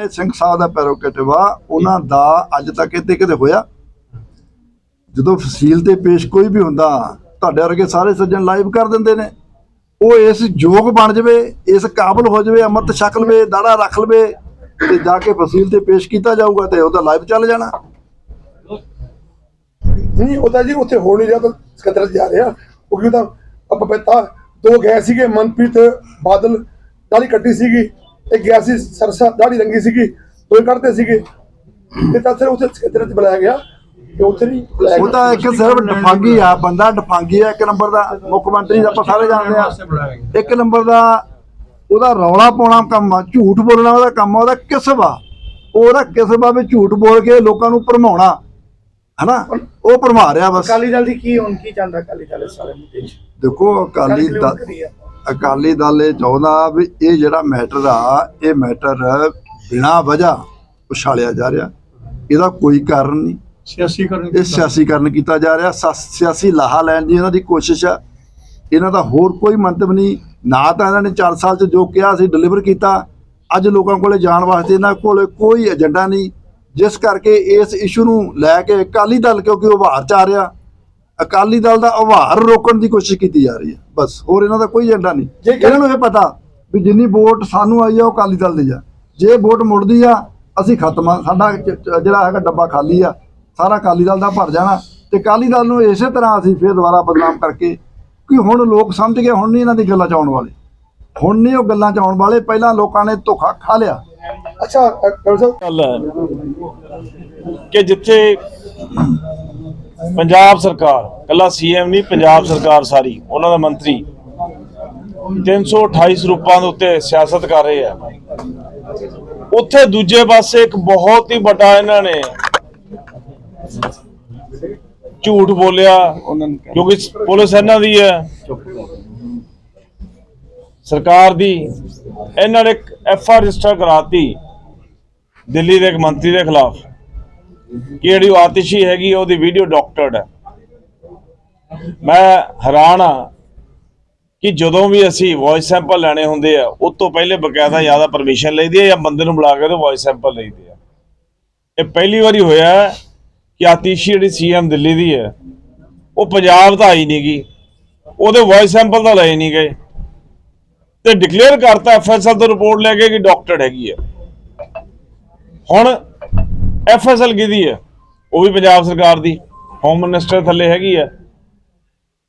ਇਹ ਸਿੰਘ ਸਾਹਿਬ ਦਾ ਪੈਰੋਕੇਟਿਵ ਆ ਉਹਨਾਂ ਦਾ ਅੱਜ ਤੱਕ ਇੱਥੇ ਕਿਤੇ ਹੋਇਆ? ਜਦੋਂ ਫਸੀਲ ਤੇ ਪੇਸ਼ ਕੋਈ ਵੀ ਹੁੰਦਾ, ਤੁਹਾਡੇ ਵਰਗੇ ਸਾਰੇ ਸੱਜਣ ਲਾਈਵ ਕਰ ਦਿੰਦੇ ਨੇ। ਉਹ ਇਸ ਯੋਗ ਬਣ ਜਵੇ, ਇਸ ਕਾਬਲ ਹੋ ਜਵੇ, ਅੰਮ੍ਰਿਤ ਛਕ ਲਵੇ, ਦਾੜਾ ਰੱਖ ਲਵੇ ਤੇ ਜਾ ਕੇ ਫਸੀਲ ਤੇ ਪੇਸ਼ ਕੀਤਾ ਜਾਊਗਾ ਤੇ ਉਹਦਾ ਲਾਈਵ ਚੱਲ ਜਾਣਾ। ਨਹੀਂ, ਉਹਦਾ ਜੀ ਉੱਥੇ ਹੋ ਨਹੀਂ ਰਿਹਾ, ਤਾਂ ਸਕੱਤਰ ਜਾ ਰਿਹਾ। ਕਿਉਂਕਿ ਉਹਦਾ ਆਪਾਂ ਦੋ ਗਏ ਸੀਗੇ, ਮਨਪ੍ਰੀਤ ਬਾਦਲ ਦਾੜੀ ਕੱਟੀ ਸੀਗੀ। ਇੱਕ ਗਿਆ ਸੀ ਸਰਸਾ ਦਾੜੀ ਰੰਗੀ ਸੀਗੀ ਦੋਏ ਕੱਢਦੇ ਸੀਗੇ। ਤੇ ਤਾਂ ਫਿਰ ਉੱਥੇ ਸਕੱਤਰ ਚ ਬੁਲਾਇਆ ਗਿਆ ਤੇ ਉੱਥੇ ਨਹੀਂ ਬੁਲਾਇਆ ਉਹ ਤਾਂ ਇੱਕ ਸਿਰਫ ਡਫਾਂਗੀ ਆ ਬੰਦਾ ਡਫਾਂਗੀ ਆ ਇੱਕ ਨੰਬਰ ਦਾ ਮੁੱਖ ਮੰਤਰੀ ਦਾ ਆਪਾਂ ਸਾਰੇ ਜਾਣਦੇ ਆ। ਇੱਕ ਨੰਬਰ ਦਾ ਉਹਦਾ ਰੌਲਾ ਪਾਉਣਾ ਕੰਮ ਆ ਝੂਠ ਬੋਲਣਾ ਉਹਦਾ ਕੰਮ ਆ ਉਹਦਾ ਕਿਸਬ ਆ ਉਹਦਾ ਕਿਸਬ ਆ ਵੀ ਝੂਠ ਬੋਲ ਕੇ ਲੋਕਾਂ ਨੂੰ ਭਰਮਾਉਣਾ ਹਨਾ? ਉਹ ਭਰਮਾ ਰਿਹਾ ਬਸ। ਅਕਾਲੀ ਦਲ ਦੀ ਕੀ ਹੁਣ ਕੀ ਚਾਹੁੰਦਾ ਅਕਾਲੀ ਦਲ ਸਾਰੇ ਮੁੱਦੇ 'ਚ ਦੇਖੋ ਅਕਾਲੀ ਦਲ। ਅਕਾਲੀ ਦਲ ਇਹ ਚਾਹੁੰਦਾ ਵੀ ਇਹ ਜਿਹੜਾ ਮੈਟਰ ਆ ਇਹ ਮੈਟਰ ਬਿਨਾਂ ਵਜ੍ਹਾ ਉਛਾਲਿਆ ਜਾ ਰਿਹਾ। ਇਹਦਾ ਕੋਈ ਕਾਰਨ ਨਹੀਂ। ਸਿਆਸੀਕਰਨ ਇਹ ਸਿਆਸੀਕਰਨ ਕੀਤਾ ਜਾ ਰਿਹਾ। ਸਿਆਸੀ ਲਾਹਾ ਲੈਣ ਦੀ ਇਹਨਾਂ ਦੀ ਕੋਸ਼ਿਸ਼ ਆ। ਇਹਨਾਂ ਦਾ ਹੋਰ ਕੋਈ ਮੰਤਵ ਨਹੀਂ। ਨਾ ਤਾਂ ਇਹਨਾਂ ਨੇ 4 ਸਾਲ ਚ ਜੋ ਕਿਹਾ ਸੀ ਡਿਲੀਵਰ ਕੀਤਾ। ਅੱਜ ਲੋਕਾਂ ਕੋਲੇ ਜਾਣ ਵਾਸਤੇ ਇਹਨਾਂ ਕੋਲੇ ਕੋਈ ਏਜੰਡਾ ਨਹੀਂ। ਜਿਸ ਕਰਕੇ ਇਸ ਇਸ਼ੂ ਨੂੰ ਲੈ ਕੇ ਅਕਾਲੀ ਦਲ ਕਿਉਂਕਿ ਉਭਾਰ ਚ ਆ ਰਿਹਾ। ਅਕਾਲੀ ਦਲ ਦਾ ਉਭਾਰ ਰੋਕਣ ਦੀ ਕੋਸ਼ਿਸ਼ ਕੀਤੀ ਜਾ ਰਹੀ ਹੈ। ਬਸ ਹੋਰ ਇਹਨਾਂ ਦਾ ਕੋਈ ਏਜੰਡਾ ਨਹੀਂ। ਇਹਨਾਂ ਨੂੰ ਇਹ ਪਤਾ ਵੀ ਜਿੰਨੀ ਵੋਟ ਸਾਨੂੰ ਆਈ ਆ ਉਹ ਅਕਾਲੀ ਦਲ ਦੀ ਆ। ਜੇ ਵੋਟ ਮੁੜਦੀ ਆ ਅਸੀਂ ਖਤਮ ਆ। ਸਾਡਾ ਜਿਹੜਾ ਹੈਗਾ ਡੱਬਾ ਖਾਲੀ ਆ। ਸਾਰਾ ਅਕਾਲੀ ਦਲ ਦਾ ਭਰ ਜਾਣਾ। ਤੇ ਅਕਾਲੀ ਦਲ ਨੂੰ ਇਸੇ ਤਰ੍ਹਾਂ ਅਸੀਂ ਫੇਰ ਦੁਬਾਰਾ ਬਦਨਾਮ ਕਰਕੇ ਕਿ ਹੁਣ ਲੋਕ ਸਮਝ ਗਏ ਹੁਣ ਨਹੀਂ ਇਹਨਾਂ ਦੀ ਗੱਲਾਂ ਚ ਆਉਣ ਵਾਲੇ। ਹੁਣ ਨਹੀਂ ਉਹ ਗੱਲਾਂ ਚ ਆਉਣ ਵਾਲੇ। ਪਹਿਲਾਂ ਲੋਕਾਂ ਨੇ ਧੋਖਾ ਖਾ ਲਿਆ। ਅੱਛਾ ਅ, ਡਾਕਟਰ ਸਾਹਿਬ। ਗੱਲ ਹੈ ਕਿ ਜਿੱਥੇ ਪੰਜਾਬ ਸਰਕਾਰ, ਕੱਲਾ ਸੀਐਮ ਨਹੀਂ, ਪੰਜਾਬ ਸਰਕਾਰ ਸਾਰੀ, ਉਹਨਾਂ ਦਾ ਮੰਤਰੀ। 328 ਰੂਪਾਂ ਦੇ ਉੱਤੇ ਸਿਆਸਤ ਕਰ ਰਹੇ ਆ। ਉੱਥੇ ਦੂਜੇ ਪਾਸੇ ਇੱਕ ਬਹੁਤ ਹੀ ਵੱਡਾ ਇਹਨਾਂ ਨੇ ਝੂਠ ਬੋਲਿਆ, ਕਿਉਂਕਿ ਪੁਲਿਸ ਇਹਨਾਂ ਦੀ ਹੈ। ਸਰਕਾਰ ਦੀ। ਇਹਨਾਂ ਨੇ ਇੱਕ ਐਫ ਆਰ ਰਜਿਸਟਰ ਕਰਾਤੀ, ਦਿੱਲੀ ਦੇ ਇੱਕ ਮੰਤਰੀ ਦੇ ਖਿਲਾਫ। ਕਿ ਜਿਹੜੀ ਆਤਿਸ਼ੀ ਹੈਗੀ, ਉਹਦੀ ਵੀਡੀਓ ਡਾਕਟਰਡ ਹੈ। ਮੈਂ ਹੈਰਾਨ ਆ ਕਿ ਜਦੋਂ ਵੀ ਅਸੀਂ ਵੌਇਸ ਸੈਂਪਲ ਲੈਣੇ ਹੁੰਦੇ ਆ, ਉਸ ਤੋਂ ਪਹਿਲੇ ਬਕਾਇਦਾ ਜ਼ਿਆਦਾ ਪਰਮਿਸ਼ਨ ਲਈਦੀ ਹੈ ਜਾਂ ਬੰਦੇ ਨੂੰ ਬੁਲਾ ਕੇ ਤੇ ਵੌਇਸ ਸੈਂਪਲ ਲਈਦੇ ਆ ਇਹ ਪਹਿਲੀ ਵਾਰੀ ਹੋਇਆ ਕਿ ਆਤੀਸ਼ੀ ਜਿਹੜੀ ਸੀਐਮ ਦਿੱਲੀ ਦੀ ਹੈ, ਉਹ ਪੰਜਾਬ ਤਾਂ ਆਈ ਨਹੀਂ ਗਈ। ਉਹਦੇ ਵੌਇਸ ਸੈਂਪਲ ਤਾਂ ਲਏ ਨਹੀਂ ਗਏ। ਤੇ ਡਿਕਲੇਅਰ ਕਰਤਾ ਐਫਐਸਐਲ ਤੋਂ ਰਿਪੋਰਟ ਲੈ ਕੇ ਕਿ ਡਾਕਟਰ ਹੈਗੀ ਹੈ। ਹੁਣ ਐਫਐਸਐਲ ਕਿਹਦੀ ਹੈ? ਉਹ ਵੀ ਪੰਜਾਬ ਸਰਕਾਰ ਦੀ। ਹੋਮ ਮਿਨਿਸਟਰ ਥੱਲੇ ਹੈਗੀ ਹੈ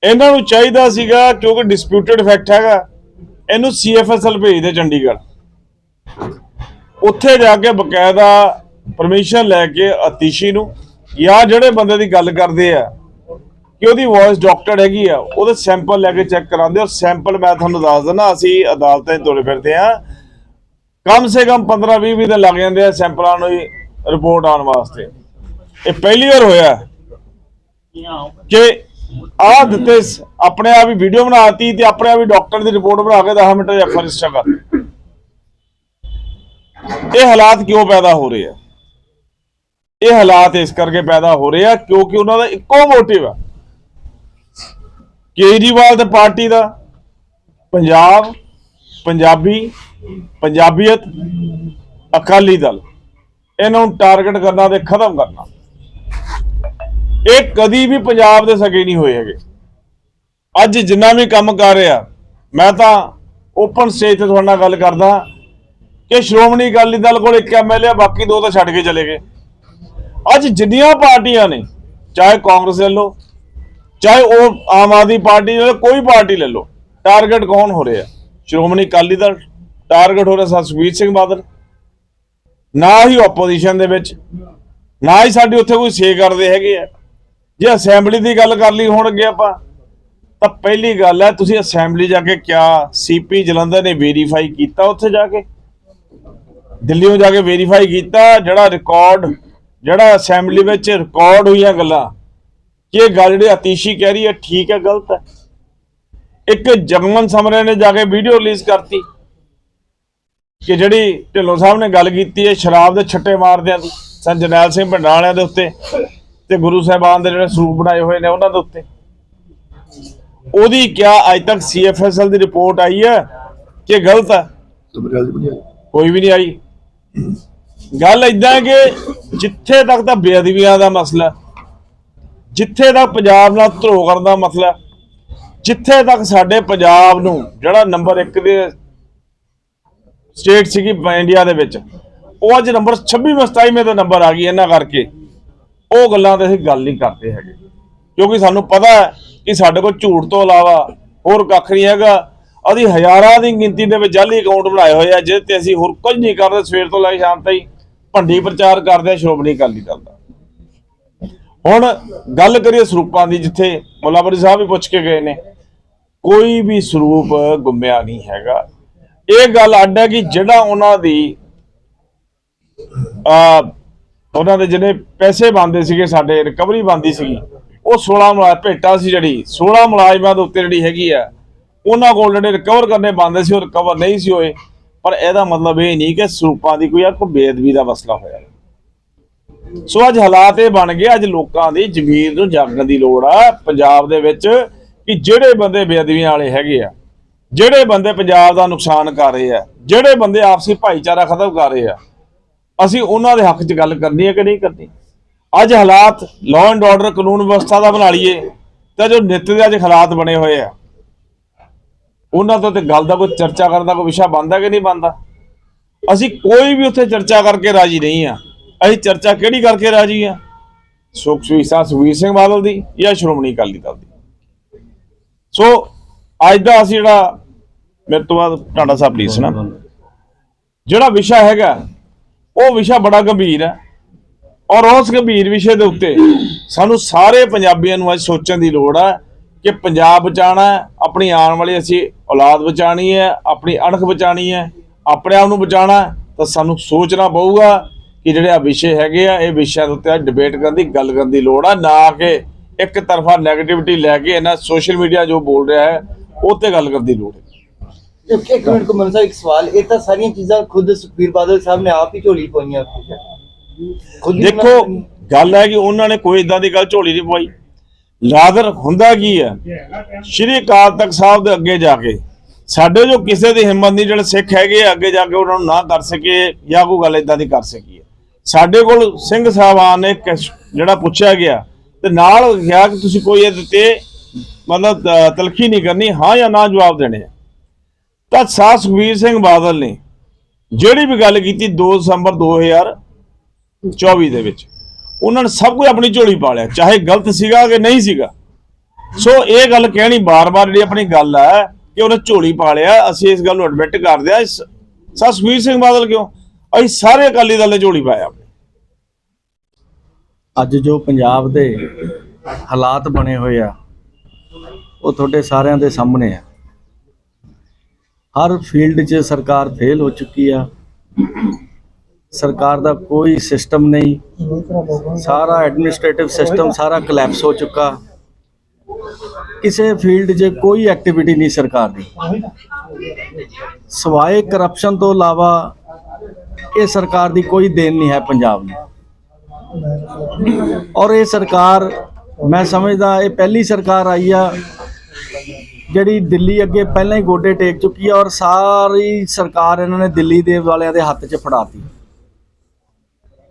ਇਹਨਾਂ ਨੂੰ ਚਾਹੀਦਾ ਸੀਗਾ ਕਿਉਂਕਿ ਡਿਸਪਿਊਟਡ ਫੈਕਟ ਹੈਗਾ। ਇਹਨੂੰ ਸੀਐਫਐਸਐਲ ਭੇਜ ਦੇ ਚੰਡੀਗੜ੍ਹ। ਉੱਥੇ ਜਾ ਕੇ ਬਕਾਇਦਾ ਪਰਮਿਸ਼ਨ ਲੈ ਕੇ ਅਤੀਸ਼ੀ ਨੂੰ ਜਾਂ ਜਿਹੜੇ ਬੰਦੇ ਦੀ ਗੱਲ ਕਰਦੇ ਆ, ਕਿ ਉਹਦੀ ਵੌਇਸ ਡਾਕਟਰ ਹੈਗੀ ਆ, ਉਹਦੇ ਸੈਂਪਲ ਲੈ ਕੇ ਚੈੱਕ ਕਰਾਉਂਦੇ ਔਰ ਸੈਂਪਲ ਮੈਂ ਤੁਹਾਨੂੰ ਦੱਸ ਦਿੰਦਾ, ਅਸੀਂ ਅਦਾਲਤਾਂ 'ਚ ਤੁਰੇ ਫਿਰਦੇ ਆ। ਕਮ ਸੇ ਕਮ 15 20 ਵੀ ਦਿਨ ਲੱਗ ਜਾਂਦੇ ਆ ਸੈਂਪਲਾਂ ਨੂੰ ਰਿਪੋਰਟ ਆਉਣ ਵਾਸਤੇ। ਇਹ ਪਹਿਲੀ ਵਾਰ ਹੋਇਆ। ਕਿ ਆਹ ਦਿੱਤੇ ਆਪਣੇ ਆਪ ਹੀ ਵੀਡੀਓ ਬਣਾਤੀ ਤੇ ਆਪਣੇ ਆਪ ਹੀ ਡਾਕਟਰ ਦੀ ਰਿਪੋਰਟ ਬਣਾ ਕੇ 10 ਮਿੰਟ ਐਫ ਰਜਿਸਟਰ ਕਰ ਇਹ ਹਾਲਾਤ ਕਿਉਂ ਪੈਦਾ ਹੋ ਰਹੇ ਆ? ਇਹ ਹਾਲਾਤ ਇਸ ਕਰਕੇ ਪੈਦਾ ਹੋ ਰਹੇ ਆ ਕਿਉਂਕਿ ਉਹਨਾਂ ਦਾ ਇੱਕੋ ਮੋਟਿਵ ਆ। ਕੇਜਰੀਵਾਲ ਤੇ ਪਾਰਟੀ ਦਾ, ਪੰਜਾਬ, ਪੰਜਾਬੀ, ਪੰਜਾਬੀਅਤ, ਅਕਾਲੀ ਦਲ। ਇਹਨਾਂ ਨੂੰ ਟਾਰਗੇਟ ਕਰਨਾ ਤੇ ਖਤਮ ਕਰਨਾ। ਇਹ ਕਦੀ ਵੀ ਪੰਜਾਬ ਦੇ ਸਕੇ ਨਹੀਂ ਹੋਏ ਹੈਗੇ। ਅੱਜ ਜਿੰਨਾ ਵੀ ਕੰਮ ਕਰ ਰਿਹਾ, ਮੈਂ ਤਾਂ ਓਪਨ ਸਟੇਜ ਤੇ ਤੁਹਾਡੇ ਨਾਲ ਗੱਲ ਕਰਦਾ ਕਿ ਸ਼੍ਰੋਮਣੀ ਅਕਾਲੀ ਦਲ ਕੋਲ ਇੱਕ ਐਮਐਲਏ ਬਾਕੀ ਦੋ ਤਾਂ ਛੱਡ ਕੇ ਚਲੇ ਗਏ। ਅੱਜ ਜਿੰਨੀਆਂ ਪਾਰਟੀਆਂ ਨੇ, ਚਾਹੇ ਕਾਂਗਰਸ ਲੈ ਲਓ, ਚਾਹੇ ਉਹ ਆਮ ਆਦਮੀ ਪਾਰਟੀ ਲੈ ਲਓ, ਕੋਈ ਪਾਰਟੀ ਲੈ ਲਓ ਟਾਰਗੇਟ ਕੌਣ ਹੋ ਰਿਹਾ? ਸ਼੍ਰੋਮਣੀ ਅਕਾਲੀ ਦਲ ਟਾਰਗੇਟ ਹੋ ਰਿਹਾ ਸਰ ਸੁਖਬੀਰ ਸਿੰਘ ਬਾਦਲ। ਨਾ ਹੀ ਆਪੋਜੀਸ਼ਨ ਦੇ ਵਿੱਚ, ਨਾ ਹੀ ਸਾਡੀ ਉੱਥੇ ਕੋਈ ਸੇ ਕਰਦੇ ਹੈਗੇ ਆ। ਜੇ ਅਸੈਂਬਲੀ ਦੀ ਗੱਲ ਕਰ ਲਈ ਹੁਣ ਅੱਗੇ ਆਪਾਂ, ਤਾਂ ਪਹਿਲੀ ਗੱਲ ਹੈ, ਤੁਸੀਂ ਅਸੈਂਬਲੀ ਜਾ ਕੇ ਕਿਆ ਸੀਪੀ ਜਲੰਧਰ ਨੇ ਵੈਰੀਫਾਈ ਕੀਤਾ ਉੱਥੇ ਜਾ ਕੇ? ਦਿੱਲੀੋਂ ਜਾ ਕੇ ਵੈਰੀਫਾਈ ਕੀਤਾ, ਜਿਹੜਾ ਰਿਕਾਰਡ ਜਿਹੜਾ ਅਸੈਂਬਲੀ ਵਿੱਚ ਰਿਕਾਰਡ ਹੋਈਆਂ ਗੱਲਾਂ। ਕਿ ਇਹ ਗੱਲ ਜਿਹੜੀ ਅਤੀਸ਼ੀ ਕਹਿ ਰਹੀ ਹੈ, ਠੀਕ ਹੈ, ਗਲਤ ਹੈ। ਇੱਕ ਜਗਮਨ ਸਮਰੇ ਨੇ ਜਾ ਕੇ ਵੀਡੀਓ ਰਿਲੀਜ਼ ਕਰਤੀ, ਕਿ ਜਿਹੜੀ ਢਿੱਲੋਂ ਸਾਹਿਬ ਨੇ ਗੱਲ ਕੀਤੀ ਹੈ ਸ਼ਰਾਬ ਦੇ ਛੱਟੇ ਮਾਰਦਿਆਂ ਦੀ ਸੰ ਜਰਨੈਲ ਸਿੰਘ ਭਿੰਡਰਾਂ ਦੇ ਉੱਤੇ। ਤੇ ਗੁਰੂ ਸਾਹਿਬਾਨ ਦੇ ਜਿਹੜੇ ਸਰੂਪ ਬਣਾਏ ਹੋਏ ਨੇ ਉਹਨਾਂ ਦੇ ਉੱਤੇ। ਉਹਦੀ ਕਿਆ ਅੱਜ ਤੱਕ ਸੀਐਫਐਸਐਲ ਦੀ ਰਿਪੋਰਟ ਆਈ ਹੈ ਕਿ ਗਲਤ ਹੈ? ਕੋਈ ਵੀ ਨਹੀਂ ਆਈ। ਗੱਲ ਇਦਾਂ ਕਿ ਜਿੱਥੇ ਤੱਕ ਤਾਂ ਬੇਅਦਬੀਆਂ ਦਾ ਮਸਲਾ ਜਿੱਥੇ ਤੱਕ ਪੰਜਾਬ ਨਾਲ ਧਰੋ ਕਰਨ ਦਾ ਮਸਲਾ ਜਿੱਥੇ ਤੱਕ ਸਾਡੇ ਪੰਜਾਬ ਨੂੰ ਜਿਹੜਾ ਨੰਬਰ 1 ਦੇ ਸਟੇਟ ਸੀਗੀ ਇੰਡੀਆ ਦੇ ਵਿੱਚ ਉਹ ਅੱਜ ਨੰਬਰ 26 27 ਤੇ ਨੰਬਰ ਆ ਗਈ ਇਹਨਾਂ ਕਰਕੇ। ਉਹ ਗੱਲਾਂ ਤੇ ਅਸੀਂ ਗੱਲ ਨਹੀਂ ਕਰਦੇ ਹੈਗੇ। ਕਿਉਂਕਿ ਸਾਨੂੰ ਪਤਾ ਹੈ ਕਿ ਸਾਡੇ ਕੋਲ ਝੂਠ ਤੋਂ ਇਲਾਵਾ ਹੋਰ ਕੱਖ ਨਹੀਂ ਹੈਗਾ। ਅਸੀਂ ਹਜ਼ਾਰਾਂ ਦੀ ਗਿਣਤੀ ਦੇ ਵਿੱਚ ਜਾਲੀ ਅਕਾਊਂਟ ਬਣਾਏ ਹੋਏ ਆ, ਜਿਹਦੇ ਤੇ ਅਸੀਂ ਹੋਰ ਕੁਝ ਨਹੀਂ ਕਰਦੇ। ਸਵੇਰ ਤੋਂ ਲੈ ਕੇ ਸ਼ਾਮ ਤਾਈਂ ਭੰਡੀ ਪ੍ਰਚਾਰ ਕਰਦੇ ਆ, ਸ਼੍ਰੋਮਣੀ ਅਕਾਲੀ ਦਲ ਦਾ। ਹੁਣ ਗੱਲ ਕਰੀਏ ਸਰੂਪਾਂ ਦੀ, ਜਿੱਥੇ ਮੁੱਲਾਪੁਰੀ ਸਾਹਿਬ ਵੀ ਪੁੱਛ ਕੇ ਗਏ ਨੇ, ਕੋਈ ਵੀ ਸਰੂਪ ਗੁੰਮਿਆ ਨਹੀਂ ਹੈਗਾ। ਇਹ ਗੱਲ ਅੱਡ ਹੈ ਕਿ ਜਿਹੜਾ ਉਹਨਾਂ ਦੀ ਆ ਉਹਨਾਂ ਦੇ ਜਿਹੜੇ ਪੈਸੇ ਬੰਦੇ ਸੀਗੇ, ਸਾਡੇ ਰਿਕਵਰੀ ਬੰਦੀ ਸੀਗੀ, ਉਹ 16 ਮੁਲਾ, ਭੇਟਾ ਸੀ ਜਿਹੜੀ 16 ਮੁਲਾਜ਼ਮਾਂ ਦੇ ਉੱਤੇ ਜਿਹੜੀ ਹੈਗੀ ਆ, ਉਹਨਾਂ ਕੋਲ ਜਿਹੜੇ ਰਿਕਵਰ ਕਰਨੇ ਬੰਦੇ ਸੀ, ਉਹ ਰਿਕਵਰ ਨਹੀਂ ਸੀ ਹੋਏ। ਪਰ ਇਹਦਾ ਮਤਲਬ ਇਹ ਨਹੀਂ ਕਿ ਸਰੂਪਾਂ ਦੀ ਕੋਈ ਆ ਕੋਈ ਬੇਦਬੀ ਦਾ ਮਸਲਾ ਹੋਇਆ। ਸੋ ਅੱਜ ਹਾਲਾਤ ਇਹ ਬਣ ਗਏ, ਅੱਜ ਲੋਕਾਂ ਦੀ ਜ਼ਮੀਰ ਨੂੰ ਜਾਗਣ ਦੀ ਲੋੜ ਆ। ਪੰਜਾਬ ਦੇ ਵਿੱਚ ਕਿ ਜਿਹੜੇ ਬੰਦੇ ਬੇਅਦਬੀਆਂ ਵਾਲੇ ਹੈਗੇ ਆ, ਜਿਹੜੇ ਬੰਦੇ ਪੰਜਾਬ ਦਾ ਨੁਕਸਾਨ ਕਰ ਰਹੇ ਆ, ਜਿਹੜੇ ਬੰਦੇ ਆਪਸੀ ਭਾਈਚਾਰਾ ਖਤਮ ਕਰ ਰਹੇ ਆ ਅਸੀਂ ਉਹਨਾਂ ਦੇ ਹੱਕ 'ਚ ਗੱਲ ਕਰਨੀ ਹੈ ਕਿ ਨਹੀਂ ਕਰਨੀ? ਅੱਜ ਹਾਲਾਤ ਲਾਅ ਐਂਡ ਆਰਡਰ ਕਾਨੂੰਨ ਵਿਵਸਥਾ ਦਾ ਬਣਾ ਲਈਏ, ਤਾਂ ਜੋ ਨਿੱਤ ਦੇ ਅੱਜ ਹਾਲਾਤ ਬਣੇ ਹੋਏ ਆ। ਉਹਨਾਂ ਤੋਂ ਤੇ ਗੱਲ ਦਾ ਕੋਈ ਚਰਚਾ ਕਰਨ ਦਾ ਕੋਈ ਵਿਸ਼ਾ ਬਣਦਾ ਕਿ ਨਹੀਂ ਬਣਦਾ? ਅਸੀਂ ਕੋਈ ਵੀ ਉੱਥੇ ਚਰਚਾ ਕਰਕੇ ਰਾਜੀ ਨਹੀਂ ਆ। ਅਸੀਂ ਚਰਚਾ ਕਿਹੜੀ ਕਰਕੇ ਰਾਜੀ ਆ? ਸੁਖ ਸੁਵੀਸਾ ਸੁਖਬੀਰ ਸਿੰਘ ਬਾਦਲ ਦੀ ਜਾਂ ਸ਼੍ਰੋਮਣੀ ਅਕਾਲੀ ਦਲ ਦੀ? ਸੋ, ਅੱਜ ਦਾ ਅਸੀਂ ਜਿਹੜਾ ਮੇਰੇ ਤੋਂ ਬਾਅਦ ਟਾਂਡਾ ਸਾਹਿਬ ਪਲੀਜ਼ ਨਾ ਜਿਹੜਾ ਵਿਸ਼ਾ ਹੈਗਾ ਉਹ ਵਿਸ਼ਾ ਬੜਾ ਗੰਭੀਰ ਹੈ। ਔਰ ਉਸ ਗੰਭੀਰ ਵਿਸ਼ੇ ਦੇ ਉੱਤੇ ਸਾਨੂੰ ਸਾਰੇ ਪੰਜਾਬੀਆਂ ਨੂੰ ਅੱਜ ਸੋਚਣ ਦੀ ਲੋੜ ਹੈ ਕਿ ਪੰਜਾਬ ਬਚਾਣਾ ਆਪਣੀ ਆਉਣ ਵਾਲੀ ਅਸੀਂ ਔਲਾਦ ਬਚਾਣੀ ਹੈ, ਆਪਣੀ ਅਣਖ ਬਚਾਣੀ ਹੈ, ਆਪਣੇ ਆਪ ਨੂੰ ਬਚਾਣਾ ਤਾਂ ਸਾਨੂੰ ਸੋਚਣਾ ਪਊਗਾ ਕਿ ਜਿਹੜੇ ਆ ਵਿਸ਼ੇ ਹੈਗੇ ਆ, ਇਹ ਵਿਸ਼ਿਆਂ ਦੇ ਉੱਤੇ ਡਿਬੇਟ ਕਰਨ ਦੀ, ਗੱਲ ਕਰਨ ਦੀ ਲੋੜ ਆ, ਨਾ ਕਿ ਇੱਕ ਤਰਫਾ ਨੈਗੇਟਿਵਿਟੀ ਲੈ ਕੇ ਇਹਨਾਂ ਸੋਸ਼ਲ ਮੀਡੀਆ ਜੋ ਬੋਲ ਰਿਹਾ ਹੈ, ਉਹ ਤੇ ਗੱਲ ਕਰਨ ਦੀ ਲੋੜ ਹੈ। ਇੱਕ ਇੱਕ ਮਿੰਟ ਕੋ ਮਨਸਾ ਇੱਕ ਸਵਾਲ ਇਹ ਤਾਂ ਸਾਰੀਆਂ ਚੀਜ਼ਾਂ ਖੁਦ ਸੁਖਬੀਰ ਬਾਦਲ ਸਾਹਿਬ ਨੇ ਆਪ ਹੀ ਝੋਲੀ ਪਾਈਆਂ ਖੁਦ ਦੇਖੋ ਗੱਲ ਹੈ ਕਿ ਉਹਨਾਂ ਨੇ ਕੋਈ ਇਦਾਂ ਦੀ ਗੱਲ ਝੋਲੀ ਨਹੀਂ ਪਵਾਈ। ਲਾਦਰ ਹੁੰਦਾ ਕੀ ਹੈ? ਸ਼੍ਰੀ ਅਕਾਲ ਤਖਤ ਸਾਹਿਬ ਦੇ ਅੱਗੇ ਜਾ ਕੇ ਸਾਡੇ ਜੋ ਕਿਸੇ ਦੀ ਹਿੰਮਤ ਨਹੀਂ ਜਿਹੜੇ ਸਿੱਖ ਹੈਗੇ ਅੱਗੇ ਜਾ ਕੇ ਉਹਨਾਂ ਨੂੰ ਨਾ ਕਰ ਸਕੇ ਜਾਂ ਕੋਈ ਗੱਲ ਇਦਾਂ ਦੀ ਕਰ ਸਕੀਏ ਸਾਡੇ ਕੋਲ ਸਿੰਘ ਸਾਹਿਬਾਨ ਨੇ ਜਿਹੜਾ ਪੁੱਛਿਆ ਗਿਆ ਤੇ ਨਾਲ ਕਿਹਾ ਕਿ ਤੁਸੀਂ ਕੋਈ ਇਹਦੇ ਤੇ ਮਤਲਬ ਤਲਖੀ ਨਹੀਂ ਕਰਨੀ ਹਾਂ ਜਾਂ ਨਾ ਜਵਾਬ ਦੇਣੇ ਆ। ਤਾਂ ਸਾਹ ਸੁਖਬੀਰ ਸਿੰਘ ਬਾਦਲ ਨੇ ਜਿਹੜੀ ਵੀ ਗੱਲ ਕੀਤੀ 2 ਦਸੰਬਰ 2024 ਦੇ ਵਿੱਚ, ਉਹਨਾਂ ਨੇ ਸਭ ਕੁਝ ਆਪਣੀ ਝੋਲੀ ਪਾ ਲਿਆ, ਚਾਹੇ ਗਲਤ ਸੀਗਾ ਕਿ ਨਹੀਂ ਸੀਗਾ। ਸੋ ਇਹ ਗੱਲ ਕਹਿਣੀ ਬਾਰ-ਬਾਰ ਜਿਹੜੀ ਆਪਣੀ ਗੱਲ ਹੈ ਕਿ ਉਹਨੇ ਝੋਲੀ ਪਾ ਲਿਆ, ਅਸੀਂ ਇਸ ਗੱਲ ਨੂੰ ਐਡਮਿਟ ਕਰਦੇ ਆ ਸਸਵੀਰ ਸਿੰਘ ਬਾਦਲ ਕਿਉਂ? ਅਸੀਂ ਸਾਰੇ ਅਕਾਲੀ ਦਲ ਨੇ ਝੋਲੀ ਪਾਇਆ ਅੱਜ ਜੋ ਪੰਜਾਬ ਦੇ ਹਾਲਾਤ ਬਣੇ ਹੋਏ ਆ, ਉਹ ਤੁਹਾਡੇ ਸਾਰਿਆਂ ਦੇ ਸਾਹਮਣੇ ਆ। ਹਰ ਫੀਲਡ 'ਚ ਸਰਕਾਰ ਫੇਲ ਹੋ ਚੁੱਕੀ ਆ। ਸਰਕਾਰ ਦਾ ਕੋਈ ਸਿਸਟਮ ਨਹੀਂ। ਸਾਰਾ ਐਡਮਿਨਿਸਟ੍ਰੇਟਿਵ ਸਿਸਟਮ ਸਾਰਾ ਕਲੈਪਸ ਹੋ ਚੁੱਕਾ। ਕਿਸੇ ਫੀਲਡ 'ਚ ਕੋਈ ਐਕਟੀਵਿਟੀ ਨਹੀਂ ਸਰਕਾਰ ਦੀ। ਸਵਾਏ ਕਰਪਸ਼ਨ ਤੋਂ ਇਲਾਵਾ ਇਹ ਸਰਕਾਰ ਦੀ ਕੋਈ ਦੇਣ ਨਹੀਂ ਹੈ ਪੰਜਾਬ ਨੂੰ। ਔਰ ਇਹ ਸਰਕਾਰ, ਮੈਂ ਸਮਝਦਾ ਇਹ ਪਹਿਲੀ ਸਰਕਾਰ ਆਈ ਆ। ਜਿਹੜੀ ਦਿੱਲੀ ਅੱਗੇ ਪਹਿਲਾਂ ਹੀ ਗੋਡੇ ਟੇਕ ਚੁੱਕੀ ਆ ਔਰ ਸਾਰੀ ਸਰਕਾਰ ਇਹਨਾਂ ਨੇ ਦਿੱਲੀ ਦੇ ਵਾਲਿਆਂ ਦੇ ਹੱਥ 'ਚ ਫੜਾਤੀ।